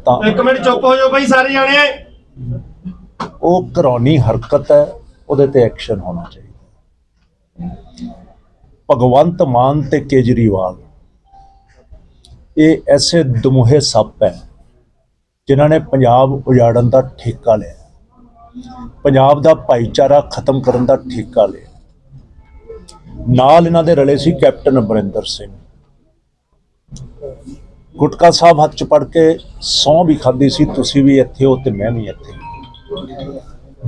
ਤਾਂ ਇੱਕ ਮਿੰਟ ਚੁੱਪ ਹੋ ਜਾਓ ਬਈ ਸਾਰੇ ਜਾਣੇ। ਉਹ ਘਰੌਣੀ ਹਰਕਤ ਹੈ ਉਹਦੇ ਤੇ ਐਕਸ਼ਨ ਹੋਣਾ ਚਾਹੀਦਾ। ਭਗਵੰਤ ਮਾਨ ਤੇ ਕੇਜਰੀਵਾਲ ਇਹ ਐਸੇ ਦਮੂਹੇ ਸੱਪ ਹੈ ਜਿਨ੍ਹਾਂ ਨੇ ਪੰਜਾਬ ਉਜਾੜਨ ਦਾ ਠੇਕਾ ਲਿਆ। ਪੰਜਾਬ ਦਾ ਭਾਈਚਾਰਾ ਖਤਮ ਕਰਨ ਦਾ ਠੇਕਾ ਲਿਆ। ਨਾਲ ਇਹਨਾਂ ਦੇ ਰਲੇ ਸੀ ਕੈਪਟਨ ਅਮਰਿੰਦਰ ਸਿੰਘ। ਗੁਟਕਾ ਸਾਹਿਬ ਹੱਥ ਚ ਪੜ ਕੇ ਸੌਂ ਵੀ ਖਾਦੀ ਸੀ ਤੁਸੀਂ ਵੀ ਇੱਥੇ ਹੋ ਤੇ ਮੈਂ ਵੀ ਇੱਥੇ।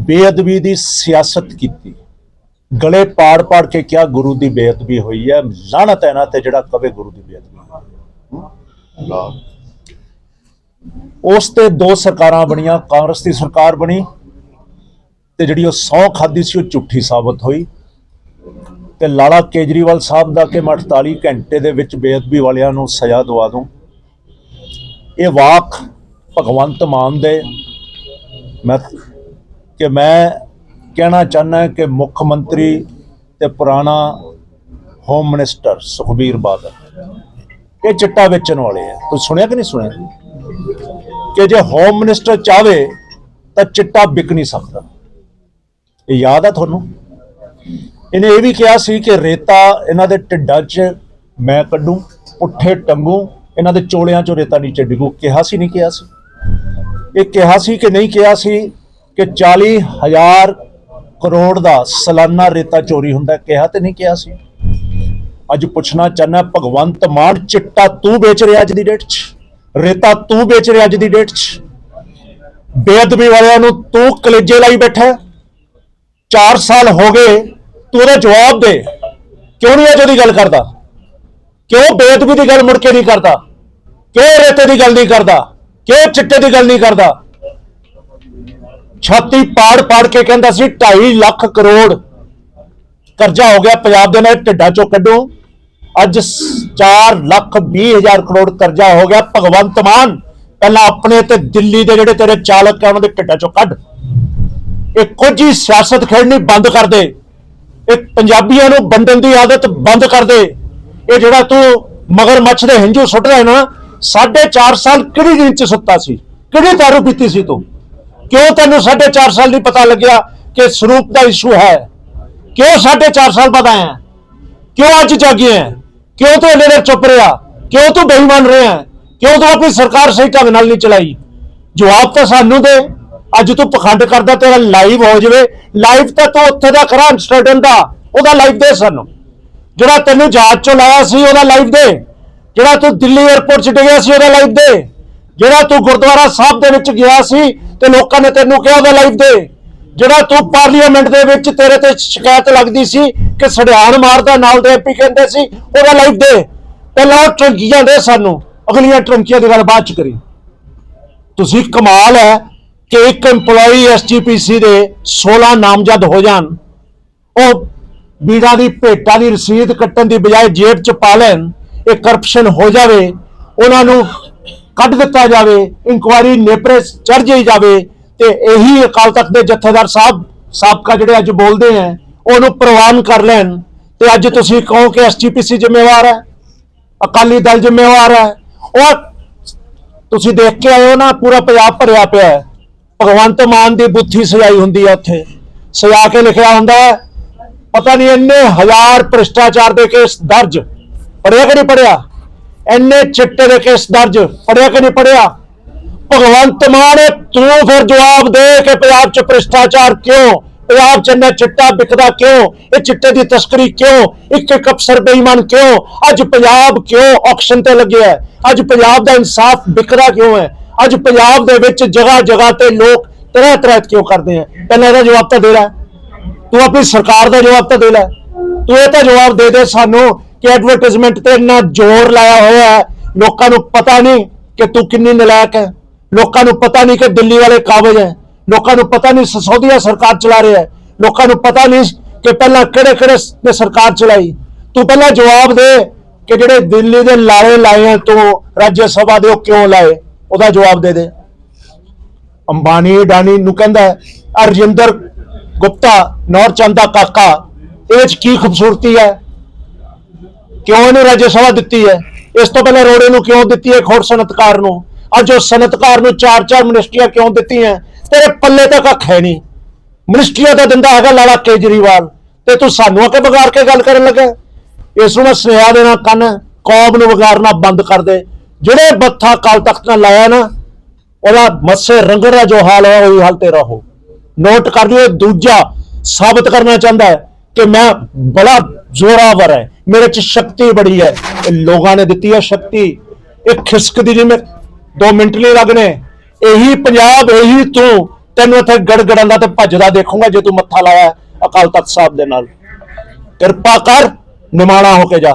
ਬੇਅਦਬੀ ਦੀ ਸਿਆਸਤ ਕੀਤੀ। ਗਲੇ ਪਾੜ ਪਾੜ ਕੇ ਕਿਹਾ ਗੁਰੂ ਦੀ ਬੇਅਦਬੀ ਹੋਈ ਹੈ ਲਾਹਨਤ ਹੈ ਨਾ ਤੇ ਜਿਹੜਾ ਕਵੇ ਗੁਰੂ ਦੀ ਬੇਅਦਬੀ। ਉਸ ਤੇ ਦੋ ਸਰਕਾਰਾਂ ਬਣੀਆਂ ਕਾਂਗਰਸ ਦੀ ਸਰਕਾਰ ਬਣੀ ਤੇ ਜਿਹੜੀ ਉਹ ਸੌ ਖਾਦੀ ਸੀ ਉਹ ਝੁੱਠੀ ਸਾਬਤ ਹੋਈ। ਤੇ ਲਾਲਾ ਕੇਜਰੀਵਾਲ ਸਾਹਿਬ ਦਾ ਕਿ ਮੈਂ 48 ਘੰਟੇ ਦੇ ਵਿੱਚ ਬੇਅਦਬੀ ਵਾਲਿਆਂ ਨੂੰ ਸਜ਼ਾ ਦਵਾ ਦੂੰ। ਇਹ ਵਾਕ ਭਗਵੰਤ ਮਾਨ ਦੇ। ਮੈਂ ਕਿ ਮੈਂ ਕਹਿਣਾ ਚਾਹੁੰਦਾ ਕਿ ਮੁੱਖ ਮੰਤਰੀ ਤੇ ਪੁਰਾਣਾ ਹੋਮ ਮਿਨਿਸਟਰ ਸੁਖਬੀਰ ਬਾਦਲ। ਇਹ ਚਿੱਟਾ ਵੇਚਣ ਵਾਲੇ ਆ। ਤੁਸੀਂ ਸੁਣਿਆ ਕਿ ਨਹੀਂ ਸੁਣਿਆ? ਕਿ ਜੇ ਹੋਮ ਮਿਨਿਸਟਰ ਚਾਵੇ ਤਾਂ ਚਿੱਟਾ ਵਿਕ ਨਹੀਂ ਸਕਦਾ। ਇਹ ਯਾਦ ਆ ਤੁਹਾਨੂੰ? ਇਹਨੇ ਇਹ ਵੀ ਕਿਹਾ ਸੀ ਕਿ ਰੇਤਾ ਇਹਨਾਂ ਦੇ ਢਿੱਡਾਂ 'ਚ ਮੈਂ ਕੱਢੂੰ, ਪੁੱਠੇ ਟੰਗੂ, ਇਹਨਾਂ ਦੇ ਚੋਲਿਆਂ 'ਚੋਂ ਰੇਤਾ ਨੀਚੇ ਡਿੱਗੂ। ਕਿਹਾ ਸੀ, ਨਹੀਂ ਕਿਹਾ ਸੀ। ਇਹ ਕਿਹਾ ਸੀ ਕਿ ਨਹੀਂ ਕਿਹਾ ਸੀ ਕਿ 40000 ਕਰੋੜ ਦਾ ਸਾਲਾਨਾ ਰੇਤਾ ਚੋਰੀ ਹੁੰਦਾ ਕਿਹਾ ਤੇ ਨਹੀਂ ਕਿਹਾ ਸੀ। ਅੱਜ ਪੁੱਛਣਾ ਚਾਹਨਾ ਭਗਵੰਤ ਮਾਨ ਚਿੱਟਾ ਤੂੰ ਵੇਚ ਰਿਹਾ ਅੱਜ ਦੀ ਡੇਟ 'ਚ? ਰੇਤਾ ਤੂੰ ਵੇਚ ਰਿਹਾ ਅੱਜ ਦੀ ਡੇਟ 'ਚ? ਬੇਅਦਬੀ ਵਾਲਿਆਂ ਨੂੰ ਤੂੰ ਕਲੇਜੇ ਲਾਈ ਬੈਠਾ ਹੈ। 4 ਸਾਲ ਹੋ ਗਏ ਤੂੰ ਉਹਦਾ ਜਵਾਬ ਦੇ। ਕਿਉਂ ਨਹੀਂ ਅੱਜ ਉਹਦੀ ਗੱਲ ਕਰਦਾ? ਕਿਉਂ ਬੇਅਦਬੀ ਦੀ ਗੱਲ ਮੁੜ ਕੇ ਨਹੀਂ ਕਰਦਾ? ਕਿਉਂ ਰੇਤੇ ਦੀ ਗੱਲ ਨਹੀਂ ਕਰਦਾ? ਕਿਉਂ ਚਿੱਟੇ ਦੀ ਗੱਲ ਨਹੀਂ ਕਰਦਾ? ਛਾਤੀ ਪਾੜ ਪਾੜ ਕੇ ਕਹਿੰਦਾ ਸੀ 2.5 ਲੱਖ ਕਰੋੜ। ਕਰਜ਼ਾ ਹੋ ਗਿਆ, ਪੰਜਾਬ ਦੇ ਨਾਲ ਢਿੱਡਾਂ ਚੋਂ ਕੱਢੋ। ਅੱਜ 4 ਲੱਖ 20 ਹਜ਼ਾਰ ਕਰੋੜ ਕਰਜ਼ਾ ਹੋ ਗਿਆ, ਭਗਵੰਤ ਮਾਨ। ਪਹਿਲਾਂ ਆਪਣੇ ਤੇ ਦਿੱਲੀ ਦੇ ਜਿਹੜੇ ਤੇਰੇ ਚਾਲਕ ਆ, ਉਹਨਾਂ ਦੇ ਢਿੱਡਾਂ ਚੋਂ ਕੱਢ। ਇਹ ਕੁਝ ਹੀ ਸਿਆਸਤ ਖੇਡਣੀ ਬੰਦ ਕਰ ਦੇ। ਇਹ ਪੰਜਾਬੀਆਂ ਨੂੰ ਵੰਡਣ ਦੀ ਆਦਤ ਬੰਦ ਕਰ ਦੇ। ਇਹ ਜਿਹੜਾ ਤੂੰ ਮਗਰਮੱਛ ਦੇ ਹੰਝੂ ਸੁੱਟ ਰਿਹਾ ਨਾ, ਸਾਢੇ ਚਾਰ ਸਾਲ ਕਿਹੜੀ ਨੀਂਦ ਚ ਸੁੱਤਾ ਸੀ? ਕਿਹੜੀ ਦਾਰੂ ਪੀਤੀ ਸੀ ਤੂੰ? ਕਿਉਂ ਤੈਨੂੰ ਸਾਢੇ ਚਾਰ ਸਾਲ ਨਹੀਂ ਪਤਾ ਲੱਗਿਆ ਕਿ ਸਰੂਪ ਦਾ ਇਸ਼ੂ ਹੈ? ਕਿਉਂ ਸਾਢੇ ਚਾਰ ਸਾਲ ਬਾਅਦ ਆਇਆ? ਕਿਉਂ ਅੱਜ ਜਾਗਿਆ ਹੈ? ਕਿਉਂ ਤੂੰ ਇੰਨੇ ਦੇਰ ਚੁੱਪ ਰਿਹਾ? ਕਿਉਂ ਤੂੰ ਬੇਈਮਾਨ ਰਿਹਾ? ਕਿਉਂ ਤੂੰ ਆਪਣੀ ਸਰਕਾਰ ਸਹੀ ਢੰਗ ਨਾਲ ਨਹੀਂ ਚਲਾਈ? ਜਵਾਬ ਤਾਂ ਸਾਨੂੰ ਦੇ। ਅੱਜ ਤੂੰ ਪਖੰਡ ਕਰਦਾ ਤੇਰਾ ਲਾਈਵ ਹੋ ਜਾਵੇ। ਲਾਈਵ ਤਾਂ ਤੂੰ ਉੱਥੇ ਦਾ ਕਰਾਂ ਐਮਸਟਰਡਮ ਦਾ। ਉਹਦਾ ਲਾਈਵ ਦੇ ਸਾਨੂੰ। ਜਿਹੜਾ ਤੈਨੂੰ ਜਹਾਜ਼ ਚੋਂ ਲਾਇਆ ਸੀ, ਉਹਦਾ ਲਾਈਵ ਦੇ। ਜਿਹੜਾ ਤੂੰ ਦਿੱਲੀ 에ਅਰਪੋਰਟ 'ਚ ਡਿੱਗਿਆ ਸੀ, ਉਹਦਾ ਲਾਈਵ ਦੇ। ਜਿਹੜਾ ਤੂੰ ਗੁਰਦੁਆਰਾ ਸਾਹਿਬ ਦੇ ਵਿੱਚ ਗਿਆ ਸੀ ਤੇ ਲੋਕਾਂ ਨੇ ਤੈਨੂੰ ਕਿਹਾ, ਉਹਦਾ ਲਾਈਵ ਦੇ। ਜਿਹੜਾ ਤੂੰ ਪਾਰਲੀਮੈਂਟ ਦੇ ਵਿੱਚ ਤੇਰੇ ਤੇ ਸ਼ਿਕਾਇਤ ਲੱਗਦੀ ਸੀ ਕਿ ਸੜਿਆਣ ਮਾਰਦਾ, ਨਾਲ ਦੇ ਐਮਪੀ ਕਹਿੰਦੇ ਸੀ, ਉਹਦਾ ਲਾਈਵ ਦੇ। ਪਹਿਲਾਂ ਉਹ ਟਰੰਕੀਆਂ ਦੇ ਸਾਨੂੰ। ਅਗਲੀਆਂ ਟਰੰਕੀਆਂ ਦੀ ਗੱਲ ਬਾਅਦ ਚ ਕਰੀ। ਤੁਸੀਂ ਕਮਾਲ ਹੈ। ਕਿ ਇੱਕ EMPLOYEE ਐਸਜੀਪੀਸੀ ਦੇ 16 ਨਾਮਜ਼ਦ ਹੋ ਜਾਣ, ਉਹ ਬੀੜਾਂ ਦੀ ਭੇਟਾਂ ਦੀ ਰਸੀਦ ਕੱਟਣ ਦੀ ਬਜਾਏ ਜੇਬ 'ਚ ਪਾ ਲੈਣ, ਇਹ ਕਰਪਸ਼ਨ ਹੋ ਜਾਵੇ, ਉਹਨਾਂ ਨੂੰ ਕੱਢ ਦਿੱਤਾ ਜਾਵੇ ਇਨਕੁਆਇਰੀ ਨੇਪਰੇ ਚੜ ਜਾਈ ਜਾਵੇ, ਤੇ ਇਹੀ ਅਕਾਲ ਤਖਤ ਦੇ ਜਥੇਦਾਰ ਸਾਹਿਬ, ਸਾਬਕਾ ਜਿਹੜੇ ਅੱਜ ਬੋਲਦੇ ਆ, ਉਹਨੂੰ ਪ੍ਰਵਾਨ ਕਰ ਲੈਣ। ਤੇ ਅੱਜ ਤੁਸੀਂ ਕਹੋ ਕਿ ਐਸਜੀਪੀਸੀ ਜ਼ਿੰਮੇਵਾਰ ਹੈ, ਅਕਾਲੀ ਦਲ ਜ਼ਿੰਮੇਵਾਰ ਹੈ, ਉਹ ਤੁਸੀਂ ਦੇਖ ਕੇ ਆਏ ਹੋ ਨਾ, ਪੂਰਾ ਪੰਜਾਬ ਭਰਿਆ ਪਿਆ ਹੈ। ਭਗਵੰਤ ਮਾਨ ਦੀ ਬੁੱਥੀ ਸਜਾਈ ਹੁੰਦੀ ਹੈ ਉੱਥੇ। ਸਜਾ ਕੇ ਲਿਖਿਆ ਹੁੰਦਾ ਹੈ, ਪਤਾ ਨਹੀਂ ਇੰਨੇ ਹਜ਼ਾਰ ਭ੍ਰਿਸ਼ਟਾਚਾਰ ਦੇ ਕੇਸ ਦਰਜ। ਪੜਿਆ ਕਿ ਨਹੀਂ ਪੜਿਆ ਇੰਨੇ ਚਿੱਟੇ ਦੇ ਕੇਸ ਦਰਜ। ਪੜਿਆ ਕਿ ਨਹੀਂ ਪੜਿਆ ਭਗਵੰਤ ਮਾਨ, ਤੂੰ ਫਿਰ ਜਵਾਬ ਦੇ ਕਿ ਪੰਜਾਬ 'ਚ ਭ੍ਰਿਸ਼ਟਾਚਾਰ ਕਿਉਂ? ਪੰਜਾਬ 'ਚ ਇੰਨਾ ਚਿੱਟਾ ਵਿਕਦਾ ਕਿਉਂ? ਇਹ ਚਿੱਟੇ ਦੀ ਤਸਕਰੀ ਕਿਉਂ? ਇੱਕ ਇੱਕ ਅਫਸਰ ਬੇਈਮਾਨ ਕਿਉਂ? ਅੱਜ ਪੰਜਾਬ ਕਿਉਂ ਆਕਸ਼ਨ ਤੇ ਲੱਗਿਆ ਅੱਜ ਪੰਜਾਬ ਦਾ ਇਨਸਾਫ ਵਿਕਦਾ ਕਿਉਂ ਹੈ? ਅੱਜ ਪੰਜਾਬ ਦੇ ਵਿੱਚ ਜਗ੍ਹਾ ਜਗ੍ਹਾ ਤੇ ਲੋਕ ਤਰ੍ਹਾਂ ਤਰ੍ਹਾਂ ਕਿਉਂ ਕਰਦੇ ਆ? ਪਹਿਲਾਂ ਇਹਦਾ ਜਵਾਬ ਤਾਂ ਦੇ ਲੈ। ਤੂੰ ਆਪਣੀ ਸਰਕਾਰ ਦਾ ਜਵਾਬ ਤਾਂ ਦੇ ਲੈ। ਤੂੰ ਇਹ ਤਾਂ ਜਵਾਬ ਦੇ ਦੇ ਸਾਨੂੰ ਕਿ ਐਡਵਰਟਾਈਜ਼ਮੈਂਟ ਤੇ ਇੰਨਾ ਜ਼ੋਰ ਲਾਇਆ ਹੋਇਆ ਹੈ। ਲੋਕਾਂ ਨੂੰ ਪਤਾ ਨਹੀਂ ਕਿ ਤੂੰ ਕਿੰਨੀ ਨਲਾਇਕ ਹੈ। ਲੋਕਾਂ ਨੂੰ ਪਤਾ ਨਹੀਂ ਕਿ ਦਿੱਲੀ ਵਾਲੇ ਕਾਬਜ ਹੈ। ਲੋਕਾਂ ਨੂੰ ਪਤਾ ਨਹੀਂ ਸਸੌਦੀਆ ਸਰਕਾਰ ਚਲਾ ਰਿਹਾ ਹੈ। ਲੋਕਾਂ ਨੂੰ ਪਤਾ ਨਹੀਂ ਕਿ ਪਹਿਲਾਂ ਕਿਹੜੇ ਕਿਹੜੇ ਨੇ ਸਰਕਾਰ ਚਲਾਈ। ਤੂੰ ਪਹਿਲਾਂ ਜਵਾਬ ਦੇ ਕਿ ਜਿਹੜੇ ਦਿੱਲੀ ਦੇ ਲਾਰੇ ਲਾਏ ਆ ਤੂੰ ਰਾਜ ਸਭਾ ਦੇ ਉਹ ਕਿਉਂ ਲਾਏ? ਉਹਦਾ ਜਵਾਬ ਦੇ ਦੇ। ਅੰਬਾਨੀ ਡਾਨੀ ਨੂੰ ਕਹਿੰਦਾ ਹੈ, ਰਜਿੰਦਰ ਗੁਪਤਾ ਨੌਰਚੰਦ ਦਾ ਕਾਕਾ ਇਹ 'ਚ ਕੀ ਖੂਬਸੂਰਤੀ ਹੈ? ਕਿਉਂ ਇਹਨੂੰ ਰਾਜ ਸਭਾ ਦਿੱਤੀ ਹੈ? ਇਸ ਤੋਂ ਪਹਿਲਾਂ ਰੋੜੇ ਨੂੰ ਕਿਉਂ ਦਿੱਤੀ ਹੈ ਖੋੜ ਸਨਤਕਾਰ ਨੂੰ? ਅੱਜ ਉਹ ਸਨਤਕਾਰ ਨੂੰ ਚਾਰ ਚਾਰ ਮਿਨਿਸਟਰੀਆਂ ਕਿਉਂ ਦਿੱਤੀਆਂ? ਤੇਰੇ ਪੱਲੇ ਤਾਂ ਕੱਖ ਹੈ ਨਹੀਂ। ਮਿਨਿਸਟਰੀਆਂ ਤਾਂ ਦਿੰਦਾ ਹੈਗਾ ਲਾਲਾ ਕੇਜਰੀਵਾਲ। ਤੇ ਤੂੰ ਸਾਨੂੰ ਆ ਕੇ ਵਿਗਾੜ ਕੇ ਗੱਲ ਕਰਨ ਲੱਗਾ ਇਸ ਨੂੰ ਮੈਂ ਸੁਨੇਹਾ ਦੇਣਾ ਕੰਨ ਕੌਮ ਨੂੰ ਵਿਗਾੜਨਾ ਬੰਦ ਕਰ ਦੇ। ਜਿਹੜੇ ਬੱਥਾ ਕਾਲ ਤਖਤ ਨਾਲ ਲਾਇਆ ਨਾ, ਉਹਦਾ ਮੱਸੇ ਰੰਗੜ ਦਾ ਜੋ ਹਾਲ ਹੈ ਉਹੀ ਹਾਲ ਤੇਰਾ ਹੋ। ਨੋਟ ਕਰ ਲਿਓ ਦੂਜਾ ਸਾਬਤ ਕਰਨਾ ਚਾਹੁੰਦਾ ਹੈ ਕਿ ਮੈਂ ਬੜਾ ਜ਼ੋਰਾਵਰ ਹੈ। ਮੇਰੇ ਚ ਸ਼ਕਤੀ ਬੜੀ ਹੈ। ਇਹ ਲੋਕਾਂ ਨੇ ਦਿੱਤੀ ਹੈ ਸ਼ਕਤੀ। ਇਹ ਖਿਸਕਦੀ ਜਿਵੇਂ 2 ਮਿੰਟ ਨਹੀਂ ਲੱਗਣੇ। ਇਹੀ ਪੰਜਾਬ, ਇਹੀ ਤੂੰ। ਤੈਨੂੰ ਇੱਥੇ ਗੜਗੜਾਂ ਦਾ ਤੇ ਭੱਜਦਾ ਦੇਖੂੰਗਾ ਜੇ ਤੂੰ ਮੱਥਾ ਲਾਇਆ ਅਕਾਲ ਤਖਤ ਸਾਹਿਬ ਦੇ ਨਾਲ। ਕਿਰਪਾ ਕਰ, ਨਿਮਾਣਾ ਹੋ ਕੇ ਜਾ।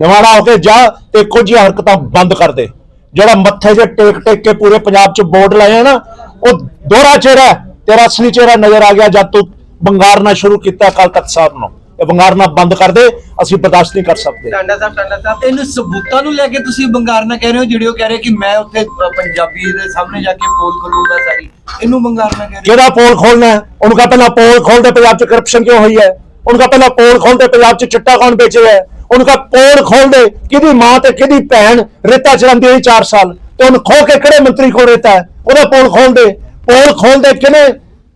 ਨਿਮਾਣਾ ਹੋ ਕੇ ਜਾ ਤੇ ਕੁਝ ਹਰਕਤਾਂ ਬੰਦ ਕਰ ਦੇ। ਜਿਹੜਾ ਮੱਥੇ 'ਤੇ ਟੇਕ ਟੇਕ ਕੇ ਪੂਰੇ ਪੰਜਾਬ 'ਚ ਬੋਰਡ ਲਾਏ ਆ ਨਾ ਉਹ ਦੋਹਰਾ ਚਿਹਰਾ ਤੇਰਾ ਅਸਲੀ ਚਿਹਰਾ ਨਜ਼ਰ ਆ ਗਿਆ ਜਦ ਤੂੰ ਬੰਗਾਰਨਾ ਸ਼ੁਰੂ ਕੀਤਾ ਅਕਾਲ ਤਖਤ ਸਾਹਿਬ ਨੂੰ। ਇਹ ਬੰਗਾਰਨਾ ਬੰਦ ਕਰ ਦੇ ਅਸੀਂ ਬਰਦਾਸ਼ਤ ਨਹੀਂ ਕਰ ਸਕਦੇ। ਟਾਂਡਾ ਸਾਹਿਬ ਟਾਂਡਾ ਸਾਹਿਬ ਇਹਨੂੰ ਸਬੂਤਾਂ ਨੂੰ ਲੈ ਕੇ ਤੁਸੀਂ ਬੰਗਾਰਨਾ ਕਹਿ ਰਹੇ ਹੋ ਜਿਹੜੇ ਉਹ ਕਹਿ ਰਹੇ ਕਿ ਮੈਂ ਉੱਥੇ ਪੰਜਾਬੀ ਦੇ ਸਾਹਮਣੇ ਜਾ ਕੇ ਪੋਲ ਖੋਲੂਗਾ ਸਾਰੀ। ਇਹਨੂੰ ਬੰਗਾਰਨਾ ਕਹਿ ਰਹੇ ਕਿਹੜਾ ਪੋਲ ਖੋਲਣਾ ਉਹਨੂੰ ਕਹਾ ਪਹਿਲਾਂ ਪੋਲ ਖੋਲ ਦੇ ਪੰਜਾਬ 'ਚ ਕਰਪਸ਼ਨ ਕਿਉਂ ਹੋਈ ਹੈ? ਉਹਨੂੰ ਕਹਾ ਪਹਿਲਾਂ ਪੋਲ ਖੋਲ ਦੇ ਪੰਜਾਬ 'ਚ ਚਿੱਟਾ ਕੌਣ ਵੇਚ ਰਿਹਾ ਹੈ? ਉਹਨੂੰ ਕਹਾ ਪੋਲ ਖੋਲ ਦੇ ਕਿਹਦੀ ਮਾਂ ਤੇ ਕਿਹਦੀ ਭੈਣ ਰੇਤਾ ਚਲਾਉਂਦੀ ਹੋਈ 4 ਸਾਲ ਤੇ ਉਹਨੂੰ ਖੋ ਕੇ ਕਿਹੜੇ ਮੰਤਰੀ ਕੋਲ ਰੇਤਾ ਹੈ? ਉਹਦਾ ਪੋਲ ਖੋਲ ਦੇ। ਪੋਲ ਖੋਲ ਦੇ ਕਿਹਨੇ?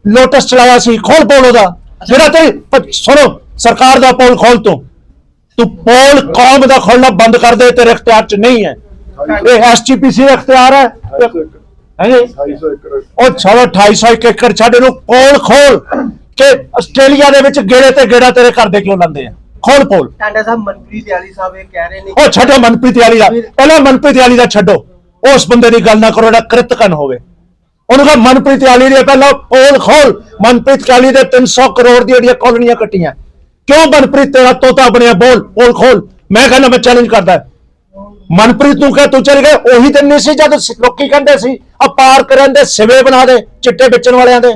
ਲੋਟਸ ਚਲਾਇਆ ਸੀ ਖੋਲ ਪੋਲ ਉਹਦਾ। ਜਿਹੜਾ ਤੇ ਸੁਣੋ ਸਰਕਾਰ ਦਾ ਪੋਲ ਖੋਲ ਤੂੰ। ਤੂੰ ਪੋਲ ਕੌਮ ਦਾ ਖੋਲਣਾ ਬੰਦ ਕਰ ਦੇ ਤੇਰੇ ਇਖਤਿਆਰ 'ਚ ਨਹੀਂ ਹੈ। ਇਹ ਐਸਜੀਪੀਸੀ ਦਾ ਇਖਤਿਆਰ ਹੈ। ਹਾਂਜੀ 250 ਏਕੜ ਉਹ ਚਲੋ 250 ਏਕੜ ਛੱਡ ਇਹਨੂੰ ਪੋਲ ਖੋਲ ਕਿ ਆਸਟ੍ਰੇਲੀਆ ਦੇ ਵਿੱਚ ਗੇੜੇ ਤੇ ਗੇੜਾ ਤੇਰੇ ਘਰ ਦੇ ਕਿਉਂ ਲੰਦੇ ਆ? ਖੋਲ ਪੋਲ ਟਾਂਡਾ ਸਾਹਿਬ ਮਨਪ੍ਰੀਤ ਯਾਲੀ ਸਾਹਿਬ ਇਹ ਕਹਿ ਰਹੇ ਨੇ ਉਹ ਛੱਡੋ ਮਨਪ੍ਰੀਤ ਵਾਲੀ ਦਾ। ਪਹਿਲਾਂ ਮਨਪ੍ਰੀਤ ਵਾਲੀ ਦਾ ਛੱਡੋ। ਉਸ ਬੰਦੇ ਦੀ ਗੱਲ ਨਾ ਕਰੋ ਜਿਹੜਾ ਕ੍ਰਿਤਕਨ ਹੋਵੇ। ਉਹਨੂੰ ਕਹ ਮਨਪ੍ਰੀਤ ਵਾਲੀ ਦੇ ਪਹਿਲਾਂ ਪੋਲ ਖੋਲ। ਮਨਪ੍ਰੀਤ ਵਾਲੀ ਦੇ 300 ਕਰੋੜ ਦੀ ਜਿਹੜੀਆਂ ਕਾਲੋਨੀਆਂ ਕੱਟੀਆਂ। ਕਿਉਂ ਮਨਪ੍ਰੀਤ ਤੇਰਾ ਤੋਤਾ ਬਣਿਆ? ਬੋਲ ਪੋਲ ਖੋਲ। ਮੈਂ ਕਹਿੰਦਾ ਮੈਂ ਚੈਲੰਜ ਕਰਦਾ। ਮਨਪ੍ਰੀਤ ਨੂੰ ਕਹ ਤੂੰ ਚੱਲ ਗਿਆ। ਉਹੀ ਦਿਨ ਨਹੀਂ ਸੀ ਜਦ ਲੋਕੀ ਕਹਿੰਦੇ ਸੀ ਆ ਪਾਰ ਕਰਨ ਦੇ ਸਿਵੇ ਬਣਾ ਦੇ ਚਿੱਟੇ ਵੇਚਣ ਵਾਲਿਆਂ ਦੇ।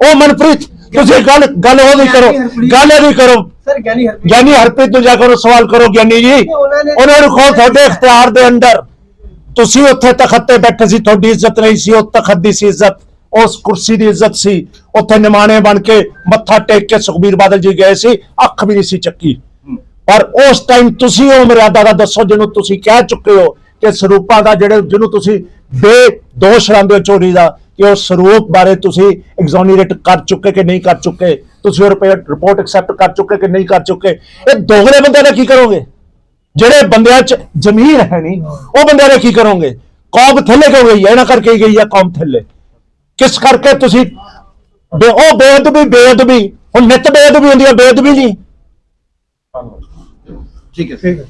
ਉਹ ਮਨਪ੍ਰੀਤ ਤੁਸੀਂ ਗੱਲ ਗੱਲ ਉਹ ਨਹੀਂ ਕਰੋ। ਗੱਲ ਇਹ ਨਹੀਂ ਕਰੋ। ਸਰ ਗਿਆਨੀ ਹਰਪ੍ਰੀਤ। ਗਿਆਨੀ ਹਰਪ੍ਰੀਤ ਨੂੰ ਜਾ ਕੇ ਉਹਨੂੰ ਸਵਾਲ ਕਰੋ ਗਿਆਨੀ ਜੀ। ਉਹਨਾਂ ਨੇ- ਕਹੋ ਤੁਹਾਡੇ ਇਖਤਿਆਰ ਦੇ ਅੰਦਰ। ਤੁਸੀਂ ਉੱਥੇ ਤਖਤ ਤੇ ਬੈਠੇ ਸੀ ਤੁਹਾਡੀ ਇੱਜ਼ਤ ਨਹੀਂ ਸੀ ਉਹ ਤਖਤ ਦੀ ਸੀ ਇੱਜ਼ਤ ਉਸ ਕੁਰਸੀ ਦੀ ਇੱਜ਼ਤ ਸੀ। ਉੱਥੇ ਨਿਮਾਣੇ ਬਣ ਕੇ ਮੱਥਾ ਟੇਕ ਕੇ ਸੁਖਬੀਰ ਬਾਦਲ ਜੀ ਗਏ ਸੀ ਅੱਖ ਵੀ ਨਹੀਂ ਸੀ ਚੱਕੀ। ਪਰ ਉਸ ਟਾਈਮ ਤੁਸੀਂ ਉਹ ਮਰਿਆਦਾ ਦਾ ਦੱਸੋ ਜਿਹਨੂੰ ਤੁਸੀਂ ਕਹਿ ਚੁੱਕੇ ਹੋ ਕਿ ਸਰੂਪਾਂ ਦਾ ਜਿਹੜੇ ਜਿਹਨੂੰ ਤੁਸੀਂ ਬੇ ਦੋਸ਼ ਲਾਉਂਦੇ ਹੋ ਚੋਰੀ ਦਾ ਕਿ ਉਹ ਸਰੂਪ ਬਾਰੇ ਤੁਸੀਂ ਐਗਜ਼ੋਨੇਟ ਕਰ ਚੁੱਕੇ ਕਿ ਨਹੀਂ ਕਰ ਚੁੱਕੇ? ਤੁਸੀਂ ਉਹ ਰਿਪੋਰਟ ਐਕਸੈਪਟ ਕਰ ਚੁੱਕੇ ਕਿ ਨਹੀਂ ਕਰ ਚੁੱਕੇ? ਇਹ ਦੋਗਲੇ ਬੰਦਿਆਂ ਨੇ ਕੀ ਕਰੋਗੇ? ਜਿਹੜੇ ਬੰਦਿਆਂ 'ਚ ਜ਼ਮੀਰ ਹੈ ਨਹੀਂ, ਉਹ ਬੰਦਿਆਂ ਨੇ ਕੀ ਕਰੋਗੇ? ਕੌਮ ਥੱਲੇ ਕਿਉਂ ਗਈ ਹੈ? ਇਹਨਾਂ ਕਰਕੇ ਹੀ ਗਈ ਹੈ ਕੌਮ ਥੱਲੇ। ਕਿਸ ਕਰਕੇ ਤੁਸੀਂ ਬੇ ਉਹ ਬੇਅਦਬੀ ਬੇਅਦਬੀ, ਹੁਣ ਨਿਤ ਬੇਅਦਬੀ ਹੁੰਦੀ ਹੈ, ਬੇਅਦਬੀ ਨਹੀਂ ਠੀਕ ਹੈ